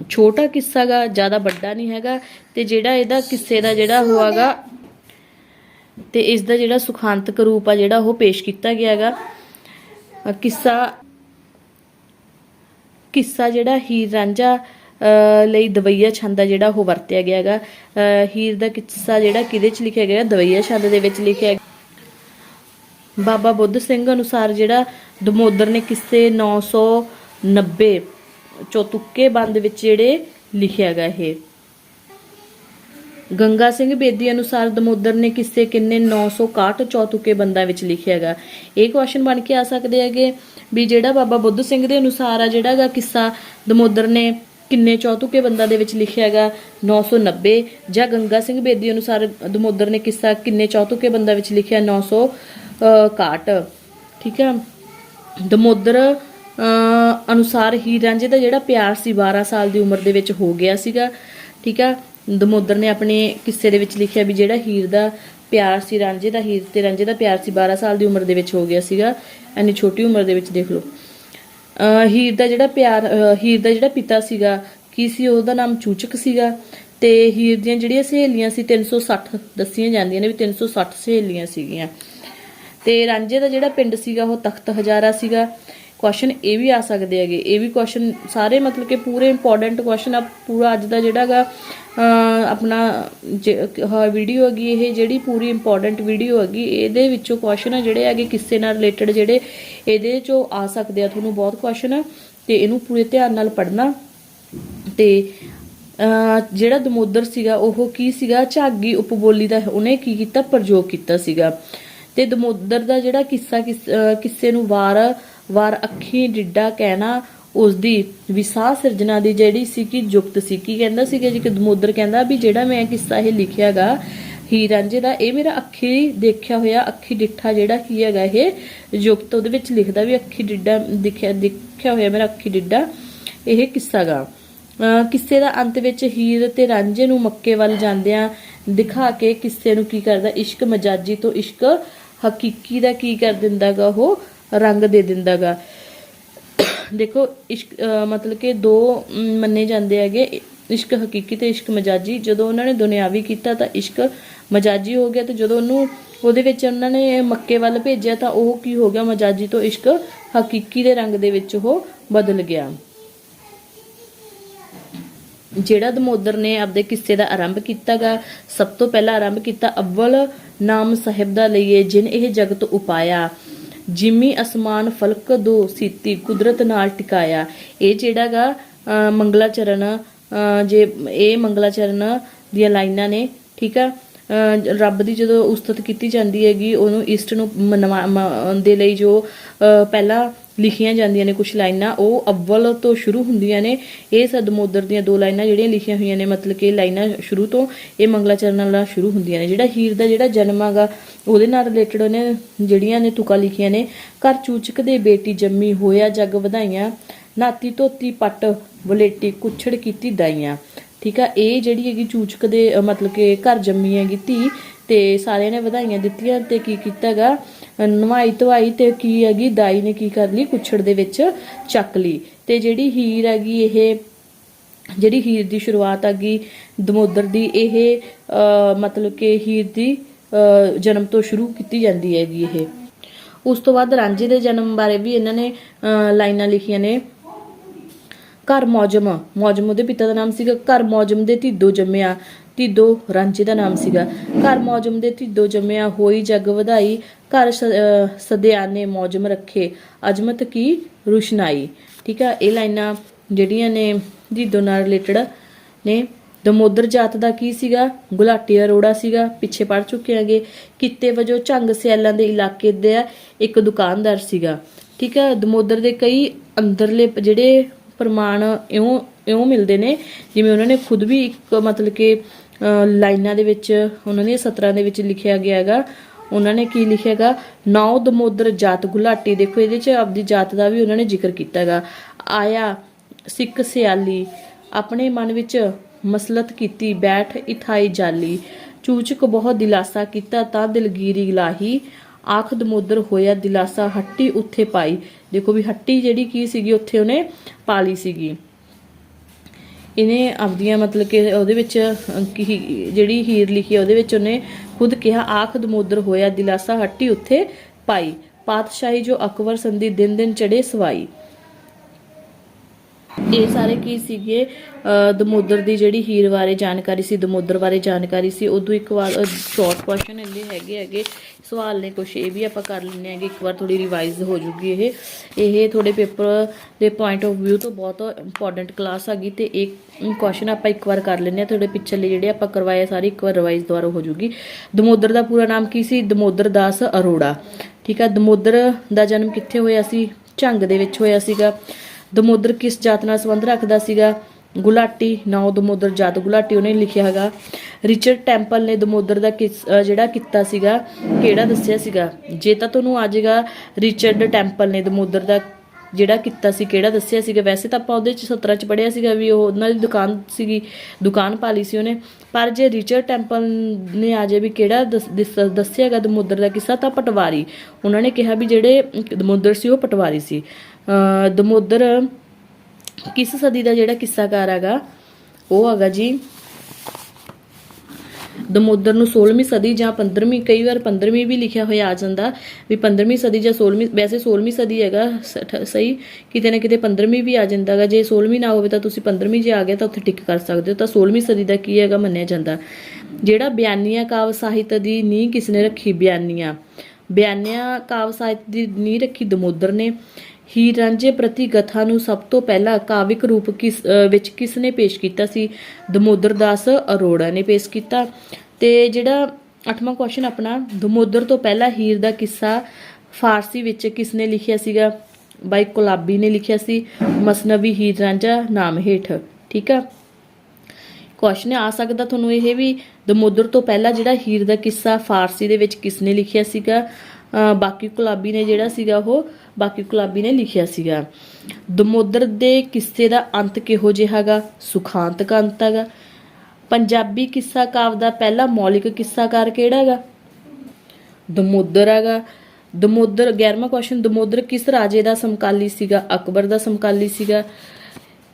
ਛੋਟਾ ਕਿੱਸਾ ਗਾ ਜ਼ਿਆਦਾ ਵੱਡਾ ਨਹੀਂ ਹੈਗਾ ਤੇ ਜਿਹੜਾ ਇਹਦਾ ਕਿੱਸੇ ਦਾ ਜਿਹੜਾ ਹੋਆਗਾ ਤੇ ਇਸ ਦਾ ਜਿਹੜਾ ਸੁਖਾਂਤਕ ਰੂਪ ਆ ਜਿਹੜਾ ਉਹ ਪੇਸ਼ ਕੀਤਾ ਗਿਆ ਹੈਗਾ ਕਿੱਸਾ ਕਿੱਸਾ ਜਿਹੜਾ ਹੀਰ ਰਾਂਝਾ ਅ, ਲਈ ਦਵਈਆ ਛੰਦ ਆ ਜਿਹੜਾ ਉਹ ਵਰਤਿਆ ਗਿਆ ਹੈਗਾ। ਅ, ਹੀਰ ਦਾ ਕਿੱਸਾ ਜਿਹੜਾ ਕਿਹਦੇ ਚ ਲਿਖਿਆ ਗਿਆ? ਦਵਈਆ ਛੰਦ ਦੇ ਵਿੱਚ ਲਿਖਿਆ ਬਾਬਾ ਬੁੱਧ ਸਿੰਘ ਅਨੁਸਾਰ ਜਿਹੜਾ ਦਮੋਦਰ ਨੇ ਕਿੱਸੇ 990 ਚੌਤੁਕੇ ਬੰਦ ਵਿੱਚ ਜਿਹੜੇ ਲਿਖਿਆ ਗਿਆ ਇਹ। ਗੰਗਾ ਸਿੰਘ ਬੇਦੀ ਅਨੁਸਾਰ ਦਮੋਦਰ ਨੇ ਕਿੱਸੇ ਕਿੰਨੇ 961 ਚੌਤੁਕੇ ਬੰਦਾਂ ਵਿੱਚ ਲਿਖਿਆ ਹੈਗਾ। ਇਹ ਕੁਐਸਚਨ ਬਣ ਕੇ ਆ ਸਕਦੇ ਹੈਗੇ ਵੀ ਜਿਹੜਾ ਬਾਬਾ ਬੁੱਧ ਸਿੰਘ ਦੇ ਅਨੁਸਾਰ ਆ, ਜਿਹੜਾ ਗਾ ਕਿੱਸਾ ਦਮੋਦਰ ਨੇ ਕਿੰਨੇ ਚੌਤੁਕੇ ਬੰਦਾਂ ਦੇ ਵਿੱਚ ਲਿਖਿਆ ਹੈਗਾ? 990 ਜਾਂ ਗੰਗਾ ਸਿੰਘ ਬੇਦੀ ਅਨੁਸਾਰ ਦਮੋਦਰ ਨੇ ਕਿੱਸਾ ਕਿੰਨੇ ਚੌਤੁਕੇ ਬੰਦਾਂ ਵਿੱਚ ਲਿਖਿਆ? 961 ਠੀਕ ਹੈ ਦਮੋਦਰ ਅਨੁਸਾਰ ਹੀ ਰਾਂਝੇ ਦਾ ਜਿਹੜਾ ਪਿਆਰ ਸੀ 12 ਸਾਲ ਦੀ ਉਮਰ ਦੇ ਵਿੱਚ ਹੋ ਗਿਆ ਸੀਗਾ। ਠੀਕ ਆ? ਦਮੋਦਰ ਨੇ ਆਪਣੇ ਕਿੱਸੇ ਦੇ ਵਿੱਚ ਲਿਖਿਆ ਵੀ ਜਿਹੜਾ ਹੀਰ ਦਾ ਪਿਆਰ ਸੀ, ਰਾਂਝੇ ਦਾ ਹੀਰ ਤੇ ਰਾਂਝੇ ਦਾ ਪਿਆਰ ਸੀ 12 ਸਾਲ ਦੀ ਉਮਰ ਦੇ ਵਿੱਚ ਹੋ ਗਿਆ ਸੀਗਾ। ਐਨੀ ਛੋਟੀ ਉਮਰ ਦੇ ਵਿੱਚ ਦੇਖ ਲਓ। ਹੀਰ ਦਾ ਜਿਹੜਾ ਪਿਆਰ ਹੀਰ ਦਾ ਜਿਹੜਾ ਪਿਤਾ ਸੀਗਾ, ਕੀ ਸੀ? ਉਹਦਾ ਨਾਮ ਚੂਚਕ ਸੀਗਾ ਤੇ ਹੀਰ ਦੀਆਂ ਜਿਹੜੀਆਂ ਸਹੇਲੀਆਂ ਸੀ 360 ਦੱਸੀਆਂ ਜਾਂਦੀਆਂ ਨੇ ਵੀ 360 ਸਹੇਲੀਆਂ ਸੀਗੀਆਂ। ਤੇ ਰਾਂਝੇ ਦਾ ਜਿਹੜਾ ਪਿੰਡ ਸੀਗਾ, ਉਹ ਤਖਤ ਹਜ਼ਾਰਾ ਸੀਗਾ। ਕੁਐਸਚਨ ਇਹ ਵੀ ਆ ਸਕਦੇ ਹੈਗੇ। ਇਹ ਵੀ ਕੁਐਸਚਨ ਸਾਰੇ ਮਤਲਬ ਕਿ ਪੂਰੇ ਇੰਪੋਰਟੈਂਟ ਕੁਐਸਚਨ ਆ। ਪੂਰਾ ਅੱਜ ਦਾ ਜਿਹੜਾਗਾ ਆਪਣਾ ਵੀਡੀਓ ਹੈਗੀ, ਇਹ ਜਿਹੜੀ ਪੂਰੀ ਇੰਪੋਰਟੈਂਟ ਵੀਡੀਓ ਹੈਗੀ, ਇਹਦੇ ਵਿੱਚੋਂ ਕੁਐਸਚਨ ਆ ਜਿਹੜੇ ਹੈਗੇ ਕਿਸੇ ਨਾਲ ਰਿਲੇਟਡ ਜਿਹੜੇ ਇਹਦੇ ਚੋਂ ਆ ਸਕਦੇ ਆ। ਤੁਹਾਨੂੰ ਬਹੁਤ ਕੁਐਸਚਨ ਤੇ ਇਹਨੂੰ ਪੂਰੇ ਧਿਆਨ ਨਾਲ ਪੜ੍ਹਨਾ। ਤੇ ਜਿਹੜਾ ਦਮੋਦਰ ਸੀਗਾ, ਉਹ ਕੀ ਸੀਗਾ? ਝਾਗੀ ਉਪਬੋਲੀ ਦਾ ਉਹਨੇ ਕੀ ਕੀਤਾ? ਪ੍ਰਯੋਗ ਕੀਤਾ ਸੀਗਾ। ਤੇ ਦਮੋਦਰ ਦਾ ਜਿਹੜਾ ਕਿੱਸਾ, ਕਿਸ- ਕਿੱਸੇ ਨੂੰ ਵਾਰ ਵਾਰ ਅੱਖੀ ਡਿੱਡਾ ਕਹਿਣਾ ਉਸ ਦੀ ਵਿਸਾਹ ਸਿਰਜਣਾ ਦੀ ਜਿਹੜੀ ਸੀ ਕਿ ਯੁਕਤ ਸੀ ਕੀ ਕਹਿੰਦਾ ਸੀ ਕਿ ਦਮੋਦਰ ਕਹਿੰਦਾ ਵੀ ਜਿਹੜਾ ਮੈਂ ਕਿੱਸਾ ਇਹ ਲਿਖਿਆਗਾ ਹੀਰ ਰਾਂਝੇ ਦਾ, ਇਹ ਮੇਰਾ ਅੱਖੀ ਦੇਖਿਆ ਹੋਇਆ, ਅੱਖੀ ਡਿੱਠਾ ਜਿਹੜਾ ਕੀ ਹੈਗਾ ਇਹ ਯੁਕਤ ਉਹਦੇ ਵਿੱਚ ਲਿਖਦਾ ਵੀ ਅੱਖੀ ਡਿੱਡਾ ਦਿਖਿਆ, ਦੇਖਿਆ ਹੋਇਆ ਮੇਰਾ ਅੱਖੀ ਡਿੱਡਾ, ਇਹ ਕਿੱਸਾ ਗਾ ਅਹ ਕਿਸੇ ਦਾ ਅੰਤ ਵਿੱਚ ਹੀਰ ਤੇ ਰਾਂਝੇ ਨੂੰ ਮੱਕੇ ਵੱਲ ਜਾਂਦਿਆਂ ਦਿਖਾ ਕੇ ਕਿੱਸੇ ਨੂੰ ਕੀ ਕਰਦਾ, ਇਸ਼ਕ ਮਜਾਜੀ ਤੋਂ ਇਸ਼ਕ ਹਕੀਕੀ ਦਾ ਕੀ ਕਰ ਦਿੰਦਾਗਾ ਉਹ? ਰੰਗ ਦੇ ਦਿੰਦਾਗਾ। ਦੇਖੋ, ਇਸ਼ਕ ਮਤਲਬ ਕਿ ਦੋ ਮੰਨੇ ਜਾਂਦੇ ਹੈਗੇ, ਇਸ਼ਕ ਹਕੀਕੀ ਤੇ ਇਸ਼ਕ ਮਜਾਜੀ। ਜਦੋਂ ਉਹਨਾਂ ਨੇ ਦੁਨਿਆਵੀ ਕੀਤਾ ਤਾਂ ਇਸ਼ਕ ਮਜਾਜੀ ਹੋ ਗਿਆ ਤੇ ਜਦੋਂ ਉਹਨੂੰ, ਉਹਦੇ ਵਿੱਚ ਉਹਨਾਂ ਨੇ ਮੱਕੇ ਵੱਲ ਭੇਜਿਆ ਤਾਂ ਉਹ ਕੀ ਹੋ ਗਿਆ? ਮਜਾਜੀ ਤੋਂ ਇਸ਼ਕ ਹਕੀਕੀ ਦੇ ਰੰਗ ਦੇ ਵਿੱਚ ਉਹ ਬਦਲ ਗਿਆ। ਜਿਹੜਾ ਦਮੋਦਰ ਨੇ ਆਪਦੇ ਕਿੱਸੇ ਦਾ ਆਰੰਭ ਕੀਤਾਗਾ, ਸਭ ਤੋਂ ਪਹਿਲਾਂ ਆਰੰਭ ਕੀਤਾ ਅਵਲ ਨਾਮ ਸਾਹਿਬ ਦਾ ਲਈਏ, ਜਿਨ ਇਹ ਜਗਤ ਉਪਾਇਆ। ਜਿਮੀ ਅਸਮਾਨ ਫਲਕ ਦੋ ਸੀਤੀ ਕੁਦਰਤ ਨਾਲ ਟਿਕਾਇਆ। ਇਹ ਜਿਹੜਾਗਾ ਅਹ, ਮੰਗਲਾਚਰਨ ਜੇ ਇਹ ਮੰਗਲਾਚਰਨ ਦੀਆਂ ਲਾਈਨਾਂ ਨੇ ਠੀਕ ਆ? ਰੱਬ ਦੀ ਜਦੋਂ ਉਸਤਤ ਕੀਤੀ ਜਾਂਦੀ ਹੈਗੀ ਉਹਨੂੰ ਈਸਟ ਨੂੰ ਮਨਵਾ- ਮ- ਦੇ ਲਈ ਜੋ ਅਹ, ਪਹਿਲਾਂ ਲਿਖੀਆਂ ਜਾਂਦੀਆਂ ਨੇ ਕੁਝ ਲਾਈਨਾਂ, ਉਹ ਅਵਲ ਤੋਂ ਸ਼ੁਰੂ ਹੁੰਦੀਆਂ ਨੇ। ਇਹ ਸਦਮੋਦਰ ਦੀਆਂ ਦੋ ਲਾਈਨਾਂ ਜਿਹੜੀਆਂ ਲਿਖੀਆਂ ਹੋਈਆਂ ਨੇ, ਮਤਲਬ ਕਿ ਲਾਈਨਾਂ ਸ਼ੁਰੂ ਤੋਂ ਇਹ ਮੰਗਲਾਚਰਨ ਨਾਲ ਸ਼ੁਰੂ ਹੁੰਦੀਆਂ ਨੇ। ਜਿਹੜਾ ਹੀਰ ਦਾ ਜਿਹੜਾ ਜਨਮ ਹੈਗਾ, ਉਹਦੇ ਨਾਲ ਰਿਲੇਟਡ ਉਹਨੇ ਜਿਹੜੀਆਂ ਨੇ ਤੁਕਾਂ ਲਿਖੀਆਂ ਨੇ। ਘਰ ਚੂਚਕ ਦੇ ਬੇਟੀ ਜੰਮੀ ਹੋਇਆ, ਜਗ ਵਧਾਈਆਂ, ਨਾਤੀ ਧੋਤੀ ਪੱਟ, ਵਲੇਟੀ ਕੁਛੜ ਕੀਤੀ ਦਾਈਆਂ। ਠੀਕ ਆ, ਇਹ ਜਿਹੜੀ ਹੈਗੀ ਚੂਚਕ ਦੇ ਮਤਲਬ ਕਿ ਘਰ ਜੰਮੀ ਹੈਗੀ ਧੀ, ਤੇ ਸਾਰਿਆਂ ਨੇ ਵਧਾਈਆਂ ਦਿੱਤੀਆਂ, ਤੇ ਕੀ ਕੀਤਾਗਾ ਨਵਾਈ ਧਵਾਈ ਤੇ ਕੀ ਹੈਗੀ ਦਾਈ ਨੇ ਕੀ ਕਰ ਲਈ ਕੁਛੜ ਦੇ ਵਿੱਚ ਚੱਕ ਲਈ। ਤੇ ਜਿਹੜੀ ਹੀਰ ਹੈਗੀ ਇਹ ਜਿਹੜੀ ਹੀਰ ਦੀ ਸ਼ੁਰੂਆਤ ਹੈਗੀ ਦਮੋਦਰ ਦੀ ਇਹ ਮਤਲਬ ਕਿ ਹੀਰ ਦੀ ਅਹ, ਜਨਮ ਤੋਂ ਸ਼ੁਰੂ ਕੀਤੀ ਜਾਂਦੀ ਹੈਗੀ ਇਹ। ਉਸ ਤੋਂ ਬਾਅਦ ਰਾਂਝੇ ਦੇ ਜਨਮ ਬਾਰੇ ਵੀ ਇਹਨਾਂ ਨੇ ਅਹ, ਲਾਈਨਾਂ ਲਿਖੀਆਂ ਨੇ। ਘਰ ਮੌਜਮ। ਮੌਜਮ ਉਹਦੇ ਪਿਤਾ ਦਾ ਨਾਮ ਸੀਗਾ। ਘਰ ਮੌਜਮ ਦੇ ਧੀਦੋ ਜੰਮਿਆ। ਧੀਦੋ, ਰਾਂਝੇ ਦਾ ਨਾਮ ਸੀਗਾ। ਘਰ ਮੌਜਮ ਦੇ ਧੀਦੋ ਜੰਮਿਆ ਹੋਈ ਜਗ ਵਧਾਈ, ਘਰ ਸਦਿਆਨੇ ਮੌਜਮ ਰੱਖੇ, ਅਜਮਤ ਕੀ ਰੁਸ਼ਨਾਈ। ਠੀਕ ਆ, ਇਹ ਲਾਈਨਾਂ ਜਿਹੜੀਆਂ ਨੇ ਧੀਦੋ ਨਾਲ ਰਿਲੇਟਡ ਨੇ ਦਮੋਦਰ ਜਾਤ ਦਾ ਕੀ ਸੀਗਾ, ਗੁਲਾਟੀ ਅਰੋੜਾ ਸੀਗਾ, ਪਿੱਛੇ ਪੜ ਚੁੱਕੇ ਆਂਗੇ ਕਿੱਤੇ ਵਜੋਂ ਝੰਗ ਸਿਆਲਾਂ ਦੇ ਇਲਾਕੇ ਦੇ ਇੱਕ ਦੁਕਾਨਦਾਰ ਸੀਗਾ। ਠੀਕ ਹੈ ਦਮੋਦਰ ਦੇ ਕਈ ਅੰਦਰਲੇ ਜਿਹੜੇ ਪ੍ਰਮਾਣ ਇਉਂ ਇਉਂ ਮਿਲਦੇ ਨੇ, ਜਿਵੇਂ ਉਹਨਾਂ ਨੇ ਖੁਦ ਵੀ ਇੱਕ ਮਤਲਬ ਕਿ ਲਾਈਨਾਂ ਦੇ ਵਿੱਚ, ਉਹਨਾਂ ਦੀਆਂ ਸਤਰਾਂ ਦੇ ਵਿੱਚ ਲਿਖਿਆ ਗਿਆ ਹੈਗਾ। ਉਹਨਾਂ ਨੇ ਕੀ ਲਿਖਿਆਗਾ ਨੌ ਦਮੋਦਰ ਜਾਤ ਗੁਲਾਟੀ। ਦੇਖੋ, ਇਹਦੇ ਚ ਆਪਦੀ ਜਾਤ ਦਾ ਵੀ ਉਹਨਾਂ ਨੇ ਜ਼ਿਕਰ ਕੀਤਾ ਹੈਗਾ। ਆਇਆ ਸਿੱਖ ਸਿਆਲੀ, ਆਪਣੇ ਮਨ ਵਿੱਚ ਮਸਲਤ ਕੀਤੀ, ਬੈਠ ਇਥਾਈ ਜਾਲੀ। ਚੂਚਕ ਬਹੁਤ ਦਿਲਾਸਾ ਕੀਤਾ, ਤਾਂ ਦਿਲਗੀਰੀ ਲਾਹੀ। ਆਖ ਦਮੋਦਰ ਹੋਇਆ, ਦਿਲਾਸਾ ਹੱਟੀ ਉੱਥੇ ਪਾਈ। ਦੇਖੋ ਵੀ ਹੱਟੀ ਜਿਹੜੀ ਕੀ ਸੀਗੀ, ਉੱਥੇ ਉਹਨੇ ਪਾਲੀ ਸੀਗੀ। ਇਹਨੇ ਆਪਦੀਆਂ ਮਤਲਬ ਕਿ ਉਹਦੇ ਵਿੱਚ ਜਿਹੜੀ ਹੀਰ ਲਿਖੀ ਆ, ਉਹਦੇ ਵਿੱਚ ਉਹਨੇ ਖੁਦ ਕਿਹਾ ਆਖ ਦਮੋਦਰ ਹੋਇਆ, ਦਿਲਾਸਾ ਹੱਟੀ ਉੱਥੇ ਪਾਈ। ਪਾਤਸ਼ਾਹੀ ਜੋ ਅਕਬਰ ਸੰਧੀ ਦਿਨ ਦਿਨ ਚੜੇ ਸਵਾਈ। ਇਹ ਸਾਰੇ ਕੀ ਸੀਗੇ? ਦਮੋਦਰ ਦੀ ਜਿਹੜੀ ਹੀਰ ਬਾਰੇ ਜਾਣਕਾਰੀ ਸੀ, ਦਮੋਦਰ ਬਾਰੇ ਜਾਣਕਾਰੀ ਸੀ, ਉਦੋਂ ਇੱਕ ਵਾਰ ਸ਼ਾਰਟ ਕੁਐਸਚਨ ਇਹਦੇ ਹੈਗੇ ਹੈਗੇ। ਸਵਾਲ ਨੇ ਕੁਛ ਇਹ ਵੀ ਆਪਾਂ ਕਰ ਲੈਣੇ ਹੈਗੇ, ਇੱਕ ਵਾਰ ਥੋੜੀ ਰਿਵਾਈਜ਼ ਹੋ ਜੂਗੀ ਇਹ। ਇਹ ਤੁਹਾਡੇ ਪੇਪਰ ਦੇ ਪੁਆਇੰਟ ਆਫ View ਤੋਂ ਬਹੁਤ ਇੰਪੋਰਟੈਂਟ ਕਲਾਸ ਹੈਗੀ ਤੇ ਇੱਕ ਕੁਐਸਚਨ ਆਪਾਂ ਇੱਕ ਵਾਰ ਕਰ ਲੈਣੇ ਆ ਤੁਹਾਡੇ ਪਿਛਲੇ ਜਿਹੜੇ ਆਪਾਂ ਕਰਵਾਏ ਸਾਰੇ ਇੱਕ ਵਾਰ ਰਿਵਾਈਜ਼ ਦੁਆਰਾ ਹੋ ਜੂਗੀ। ਦਮੋਦਰ ਦਾ ਪੂਰਾ ਨਾਮ ਕੀ ਸੀ? ਦਮੋਦਰ ਦਾਸ ਅਰੋੜਾ। ਠੀਕ ਆ? ਦਮੋਦਰ ਦਾ ਜਨਮ ਕਿੱਥੇ ਹੋਇਆ ਸੀ? ਝੰਗ ਦੇ ਵਿੱਚ ਹੋਇਆ ਸੀਗਾ। ਦਮੋਦਰ ਕਿਸ ਜਾਤ ਨਾਲ ਸੰਬੰਧ ਰੱਖਦਾ ਸੀਗਾ? ਗੁਲਾਟੀ, ਨਾਉ ਦਮੋਦਰ ਜਾਤ ਗੁਲਾਟੀ ਉਹਨੇ ਲਿਖਿਆ ਹੈਗਾ। ਰਿਚਰਡ ਟੈਂਪਲ ਨੇ ਦਮੋਦਰ ਦਾ ਕਿਸ ਜਿਹੜਾ ਕੀਤਾ ਸੀਗਾ, ਕਿਹੜਾ ਦੱਸਿਆ ਸੀਗਾ? ਜੇ ਤਾਂ ਤੁਹਾਨੂੰ ਆ ਜਾਏਗਾ, ਰਿਚਰਡ ਟੈਂਪਲ ਨੇ ਦਮੋਦਰ ਦਾ ਜਿਹੜਾ ਕੀਤਾ ਸੀ, ਕਿਹੜਾ ਦੱਸਿਆ ਸੀਗਾ? ਵੈਸੇ ਤਾਂ ਆਪਾਂ ਉਹਦੇ ਚ 17 ਚ ਪੜਿਆ ਸੀਗਾ ਵੀ ਉਹ ਉਹਨਾਂ ਦੀ ਦੁਕਾਨ ਸੀਗੀ, ਦੁਕਾਨ ਪਾਲੀ ਸੀ ਉਹਨੇ। ਪਰ ਜੇ ਰਿਚਰਡ ਟੈਂਪਲ ਨੇ ਆ ਜੇ ਵੀ ਕਿਹੜਾ ਦੱਸ- ਦਿਸ- ਦੱਸਿਆਗਾ ਦਮੋਦਰ ਦਾ ਕਿੱਸਾ, ਤਾਂ ਪਟਵਾਰੀ। ਉਹਨਾਂ ਨੇ ਕਿਹਾ ਵੀ ਜਿਹੜੇ ਦਮੋਦਰ ਸੀ, ਉਹ ਪਟਵਾਰੀ ਸੀ। ਦਮੋਦਰ ਕਿਸ ਸਦੀ ਦਾ ਜਿਹੜਾ ਕਿੱਸਾਕਾਰ ਹੈਗਾ, ਉਹ ਹੈਗਾ ਜੀ ਦਮੋਦਰ ਨੂੰ 16ਵੀਂ ਸਦੀ ਜਾਂ 15ਵੀਂ ਕਈ ਵਾਰ 15ਵੀਂ ਵੀ ਲਿਖਿਆ ਹੋਇਆ ਆ ਜਾਂਦਾ ਵੀ 15ਵੀਂ ਸਦੀ ਜਾਂ 16ਵੀਂ ਵੈਸੇ 16ਵੀਂ ਸਦੀ ਹੈਗਾ ਸਹੀ, ਕਿਤੇ ਨਾ ਕਿਤੇ 15ਵੀਂ ਵੀ ਆ ਜਾਂਦਾ ਹੈਗਾ, ਜੇ 16ਵੀਂ ਨਾ ਹੋਵੇ ਤਾਂ ਤੁਸੀਂ 15ਵੀਂ ਜੇ ਆ ਗਿਆ ਤਾਂ ਉੱਥੇ ਟਿਕ ਕਰ ਸਕਦੇ ਹੋ, ਤਾਂ 16ਵੀਂ ਸਦੀ ਦਾ ਕੀ ਹੈਗਾ ਮੰਨਿਆ ਜਾਂਦਾ। ਜਿਹੜਾ ਬਿਆਨੀਆ ਕਾਵ ਸਾਹਿਤ ਦੀ ਨੀਂਹ ਕਿਸ ਨੇ ਰੱਖੀ? ਬਿਆਨੀਆਂ। ਬਿਆਨੀਆ ਕਾਵ ਸਾਹਿਤ ਦੀ ਨੀਂਹ ਰੱਖੀ ਦਮੋਦਰ ਨੇ। ਹੀਰ ਰਾਂਝੇ ਪ੍ਰਤੀ ਕਥਾ ਨੂੰ ਸਭ ਤੋਂ ਪਹਿਲਾਂ ਕਾਵਿਕ ਰੂਪ ਕਿਸ ਵਿੱਚ ਕਿਸ ਨੇ ਪੇਸ਼ ਕੀਤਾ ਸੀ? ਦਮੋਦਰ ਦਾਸ ਅਰੋੜਾ ਨੇ ਪੇਸ਼ ਕੀਤਾ। ਤੇ ਜਿਹੜਾ ਅੱਠਵਾਂ ਕੁਐਸਚਨ ਆਪਣਾ, ਦਮੋਦਰ ਤੋਂ ਪਹਿਲਾਂ ਹੀਰ ਦਾ ਕਿੱਸਾ ਫਾਰਸੀ ਵਿੱਚ ਕਿਸ ਨੇ ਲਿਖਿਆ ਸੀਗਾ? ਬਾਈ ਕੁਲਾਬੀ ਨੇ ਲਿਖਿਆ ਸੀ। ਮਸਨਵੀ ਹੀਰ ਰਾਂਝਾ ਨਾਮ ਹੇਠ। ਠੀਕ ਆ? ਕੁਐਸਚਨ ਆ ਸਕਦਾ ਤੁਹਾਨੂੰ ਇਹ ਵੀ, ਦਮੋਦਰ ਤੋਂ ਪਹਿਲਾਂ ਜਿਹੜਾ ਹੀਰ ਦਾ ਕਿੱਸਾ ਫਾਰਸੀ ਦੇ ਵਿੱਚ ਕਿਸ ਨੇ ਲਿਖਿਆ ਸੀਗਾ? ਬਾਕੀ ਕੁਲਾਬੀ ਨੇ ਜਿਹੜਾ ਸੀਗਾ ਉਹ ਬਾਕੀ ਕੁਲਾਬੀ ਨੇ ਲਿਖਿਆ ਸੀਗਾ, ਦਮੋਦਰ ਦੇ ਕਿੱਸੇ ਦਾ ਅੰਤ ਕਿਹੋ ਜਿਹਾ ਹੈਗਾ? ਅੰਤ ਹੈਗਾ। ਪੰਜਾਬੀ ਕਿੱਸਾ ਕਾਵ ਦਾ ਪਹਿਲਾ ਮੌਲਿਕ ਕਿੱਸਾਕਾਰ ਕਿਹੜਾ ਹੈਗਾ? ਦਮੋਦਰ ਹੈਗਾ। ਦਮੋਦਰ 11ਵਾਂ ਕੁਐਸਚਨ ਦਮੋਦਰ ਕਿਸ ਰਾਜੇ ਦਾ ਸਮਕਾਲੀ ਸੀਗਾ? ਅਕਬਰ ਦਾ ਸਮਕਾਲੀ ਸੀਗਾ।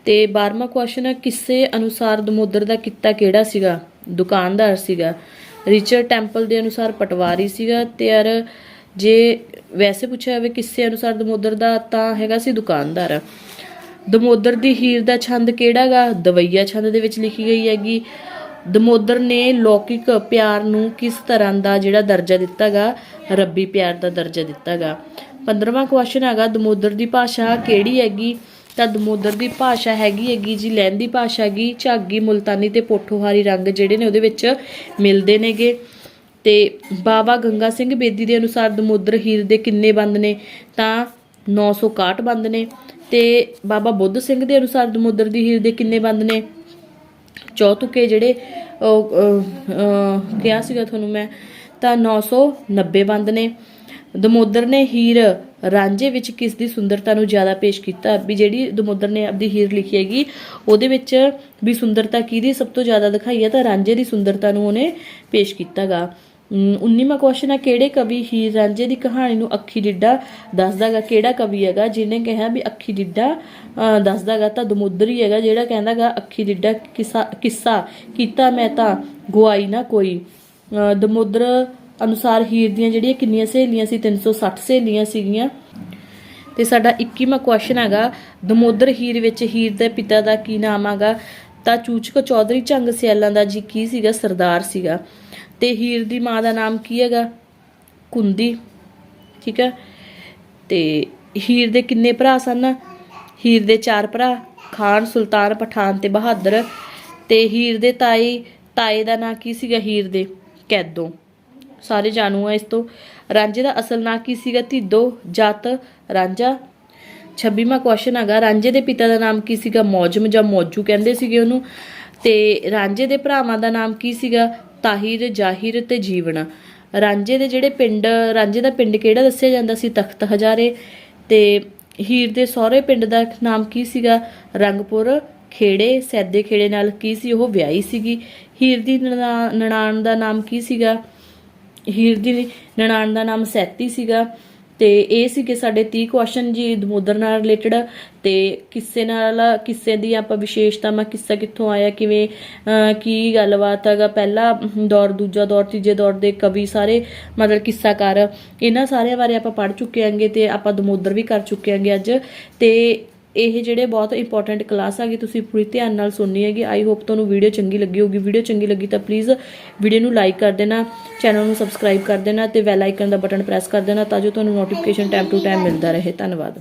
ਤੇ 12ਵਾਂ ਕੁਐਸਚਨ ਹੈ, ਕਿਸੇ ਅਨੁਸਾਰ ਦਮੋਦਰ ਦਾ ਕਿੱਤਾ ਕਿਹੜਾ ਸੀਗਾ? ਦੁਕਾਨਦਾਰ ਸੀਗਾ। ਰਿਚਰਡ ਟੈਂਪਲ ਦੇ ਅਨੁਸਾਰ ਪਟਵਾਰੀ ਸੀਗਾ ਤੇ ਯਾਰ ਜੇ ਵੈਸੇ ਪੁੱਛਿਆ ਜਾਵੇ ਕਿਸੇ ਅਨੁਸਾਰ ਦਮੋਦਰ ਦਾ ਤਾਂ ਹੈਗਾ ਸੀ ਦੁਕਾਨਦਾਰ। ਦਮੋਦਰ ਦੀ ਹੀਰ ਦਾ ਛੰਦ ਕਿਹੜਾਗਾ? ਦਵਈਆ ਛੰਦ ਦੇ ਵਿੱਚ ਲਿਖੀ ਗਈ ਹੈਗੀ। ਦਮੋਦਰ ਨੇ ਲੌਕਿਕ ਪਿਆਰ ਨੂੰ ਕਿਸ ਤਰ੍ਹਾਂ ਦਾ ਜਿਹੜਾ ਦਰਜਾ ਦਿੱਤਾਗਾ? ਰੱਬੀ ਪਿਆਰ ਦਾ ਦਰਜਾ ਦਿੱਤਾਗਾ। 15ਵਾਂ ਕੁਐਸਚਨ ਹੈਗਾ, ਦਮੋਦਰ ਦੀ ਭਾਸ਼ਾ ਕਿਹੜੀ ਹੈਗੀ? ਤਾਂ ਦਮੋਦਰ ਦੀ ਭਾਸ਼ਾ ਹੈਗੀ ਹੈਗੀ ਜੀ, ਲਹਿੰਦੀ ਭਾਸ਼ਾ ਹੈਗੀ, ਝਾਗੀ, ਮੁਲਤਾਨੀ ਤੇ ਪੋਠੋਹਾਰੀ ਰੰਗ ਜਿਹੜੇ ਨੇ ਉਹਦੇ ਵਿੱਚ ਮਿਲਦੇ ਨੇਗੇ। ਤੇ ਬਾਬਾ ਗੰਗਾ ਸਿੰਘ ਬੇਦੀ ਦੇ ਅਨੁਸਾਰ ਦਮੋਦਰ ਹੀਰ ਦੇ ਕਿੰਨੇ ਬੰਦ ਨੇ ਤਾਂ 961 ਬੰਦ ਨੇ ਤੇ ਬਾਬਾ ਬੁੱਧ ਸਿੰਘ ਦੇ ਅਨੁਸਾਰ ਦਮੋਦਰ ਦੀ ਹੀਰ ਦੇ ਕਿੰਨੇ ਬੰਦ ਨੇ? ਚੌਤੁਕੇ ਜਿਹੜੇ ਉਹ, ਕਿਹਾ ਸੀਗਾ ਤੁਹਾਨੂੰ ਮੈਂ ਤਾਂ 990 ਬੰਦ ਨੇ। ਦਮੋਦਰ ਨੇ ਹੀਰ ਰਾਂਝੇ ਵਿੱਚ ਕਿਸ ਦੀ ਸੁੰਦਰਤਾ ਨੂੰ ਜ਼ਿਆਦਾ ਪੇਸ਼ ਕੀਤਾ? ਵੀ ਜਿਹੜੀ ਦਮੋਦਰ ਨੇ ਆਪਦੀ ਹੀਰ ਲਿਖੀ ਹੈਗੀ ਉਹਦੇ ਵਿੱਚ ਵੀ ਸੁੰਦਰਤਾ ਕਿਹਦੀ ਸਭ ਤੋਂ ਜ਼ਿਆਦਾ ਦਿਖਾਈ ਹੈ? ਤਾਂ ਰਾਂਝੇ ਦੀ ਸੁੰਦਰਤਾ ਨੂੰ ਉਹਨੇ ਪੇਸ਼ ਕੀਤਾਗਾ। 19ਵਾਂ ਕੁਐਸਚਨ ਹੈ ਕਿਹੜੇ ਕਵੀ ਹੀਰ ਰਾਂਝੇ ਦੀ ਕਹਾਣੀ ਨੂੰ ਅੱਖੀ ਡਿੱਡਾ ਦੱਸਦਾਗਾ? ਕਿਹੜਾ ਕਵੀ ਹੈਗਾ ਜਿਹਨੇ ਕਿਹਾ ਵੀ ਅੱਖੀ ਡਿੱਡਾ ਅਹ, ਦੱਸਦਾਗਾ? ਤਾਂ ਦਮੋਦਰ ਹੀ ਹੈਗਾ ਜਿਹੜਾ ਕਹਿੰਦਾਗਾ ਅੱਖੀ ਡਿੱਡਾ ਕਿੱਸਾ ਕਿੱਸਾ ਕੀਤਾ ਮੈਂ ਤਾਂ ਗਵਾਈ ਨਾ ਕੋਈ। ਦਮੋਦਰ ਅਨੁਸਾਰ ਹੀਰ ਦੀਆਂ ਜਿਹੜੀਆਂ ਕਿੰਨੀਆਂ ਸਹੇਲੀਆਂ ਸੀ 360 ਸਹੇਲੀਆਂ ਸੀਗੀਆਂ। ਤੇ ਸਾਡਾ 21ਵਾਂ ਕੁਐਸਚਨ ਹੈਗਾ ਦਮੋਦਰ ਹੀਰ ਵਿੱਚ ਹੀਰ ਦੇ ਪਿਤਾ ਦਾ ਕੀ ਨਾਮ ਹੈਗਾ? ਤਾਂ ਚੂਚਕ ਚੌਧਰੀ ਝੰਗ ਸਿਆਲਾਂ ਦਾ ਜੀ ਕੀ ਸੀਗਾ? ਸਰਦਾਰ ਸੀਗਾ। ਤੇ ਹੀਰ ਦੀ ਮਾਂ ਦਾ ਨਾਮ ਕੀ ਹੈਗਾ? ਕੁੰਦੀ। ਠੀਕ ਹੈ? ਤੇ ਹੀਰ ਦੇ ਕਿੰਨੇ ਭਰਾ ਸਨ? ਹੀਰ ਦੇ ਚਾਰ ਭਰਾ, ਖਾਨ, ਸੁਲਤਾਨ, ਪਠਾਨ ਤੇ ਬਹਾਦਰ। ਤੇ ਹੀਰ ਦੇ ਤਾਈ ਤਾਏ ਦਾ ਨਾਂ ਕੀ ਸੀਗਾ ਹੀਰ ਦੇ? ਕੈਦੋਂ। ਸਾਰੇ ਜਾਣੂ ਆ ਇਸ ਤੋਂ। ਰਾਂਝੇ ਦਾ ਅਸਲ ਨਾਂ ਕੀ ਸੀਗਾ? ਧੀਦੋ ਜੱਟ ਰਾਂਝਾ। 26ਵਾਂ ਕੁਐਸਚਨ ਹੈਗਾ, ਰਾਂਝੇ ਦੇ ਪਿਤਾ ਦਾ ਨਾਮ ਕੀ ਸੀਗਾ? ਮੌਜਮ ਜਾਂ ਮੌਜੂ ਕਹਿੰਦੇ ਸੀਗੇ ਉਹਨੂੰ। ਤੇ ਰਾਂਝੇ ਦੇ ਭਰਾਵਾਂ ਦਾ ਨਾਮ ਕੀ ਸੀਗਾ? ਤਾਹਿਰ, ਜਾਹਿਰ ਤੇ ਜੀਵਣਾ। ਰਾਂਝੇ ਦੇ ਜਿਹੜੇ ਪਿੰਡ, ਰਾਂਝੇ ਦਾ ਪਿੰਡ ਕਿਹੜਾ ਦੱਸਿਆ ਜਾਂਦਾ ਸੀ? ਤਖਤ ਹਜ਼ਾਰੇ। ਤੇ ਹੀਰ ਦੇ ਸਹੁਰੇ ਪਿੰਡ ਦਾ ਨਾਮ ਕੀ ਸੀਗਾ? ਰੰਗਪੁਰ, ਖੇੜੇ, ਸੈਦੇ ਖੇੜੇ ਨਾਲ ਕੀ ਸੀ? ਉਹ ਵਿਆਹੀ ਸੀਗੀ। ਹੀਰ ਦੀ ਨਣਾ- ਨਣਾਨ ਦਾ ਨਾਮ ਕੀ ਸੀਗਾ? ਹੀਰ ਦੀ ਨਨਾਣ ਦਾ ਨਾਮ ਸੈਤੀ ਸੀਗਾ। ਤੇ ਇਹ ਸੀਗੇ ਸਾਡੇ 30 ਕੁਐਸਚਨ ਜੀ ਦਮੋਦਰ ਨਾਲ ਰਿਲੇਟਡ ਤੇ ਕਿੱਸੇ ਨਾਲ, ਕਿੱਸੇ ਦੀ ਆਪਾਂ ਵਿਸ਼ੇਸ਼ਤਾਵਾਂ ਕਿੱਸਾ ਕਿੱਥੋਂ ਆਇਆ, ਕਿਵੇਂ ਕੀ ਗੱਲਬਾਤ ਹੈਗਾ, ਪਹਿਲਾ ਦੌਰ, ਦੂਜਾ ਦੌਰ, ਤੀਜੇ ਦੌਰ ਦੇ ਕਵੀ ਸਾਰੇ ਮਤਲਬ ਕਿੱਸਾਕਾਰ, ਇਹਨਾਂ ਸਾਰਿਆਂ ਬਾਰੇ ਆਪਾਂ ਪੜ੍ਹ ਚੁੱਕੇ ਆਂਗੇ ਤੇ ਆਪਾਂ ਦਮੋਦਰ ਵੀ ਕਰ ਚੁੱਕੇ ਆਂਗੇ ਅੱਜ, ਤੇ ਇਹ ਜਿਹੜੇ ਬਹੁਤ ਇੰਪੋਰਟੈਂਟ ਕਲਾਸ ਹੈਗੀ ਤੁਸੀਂ ਪੂਰੀ ਧਿਆਨ ਨਾਲ ਸੁਣਨੀ ਹੈਗੀ। ਆਈ ਹੋਪ ਤੁਹਾਨੂੰ ਵੀਡੀਓ ਚੰਗੀ ਲੱਗੀ ਹੋਗੀ ਵੀਡੀਓ ਚੰਗੀ ਲੱਗੀ ਤਾਂ ਪਲੀਜ਼ ਵੀਡੀਓ ਨੂੰ ਲਾਈਕ ਕਰ ਦੇਣਾ ਚੈਨਲ ਨੂੰ ਸਬਸਕ੍ਰਾਈਬ ਕਰ ਦੇਣਾ ਤੇ ਬੈਲ ਆਈਕਨ ਦਾ ਬਟਨ ਪ੍ਰੈਸ ਕਰ ਦੇਣਾ ਤਾਂ ਜੋ ਤੁਹਾਨੂੰ ਨੋਟੀਫਿਕੇਸ਼ਨ ਟਾਈਮ ਟੂ ਟਾਈਮ ਮਿਲਦਾ ਰਹੇ। ਧੰਨਵਾਦ।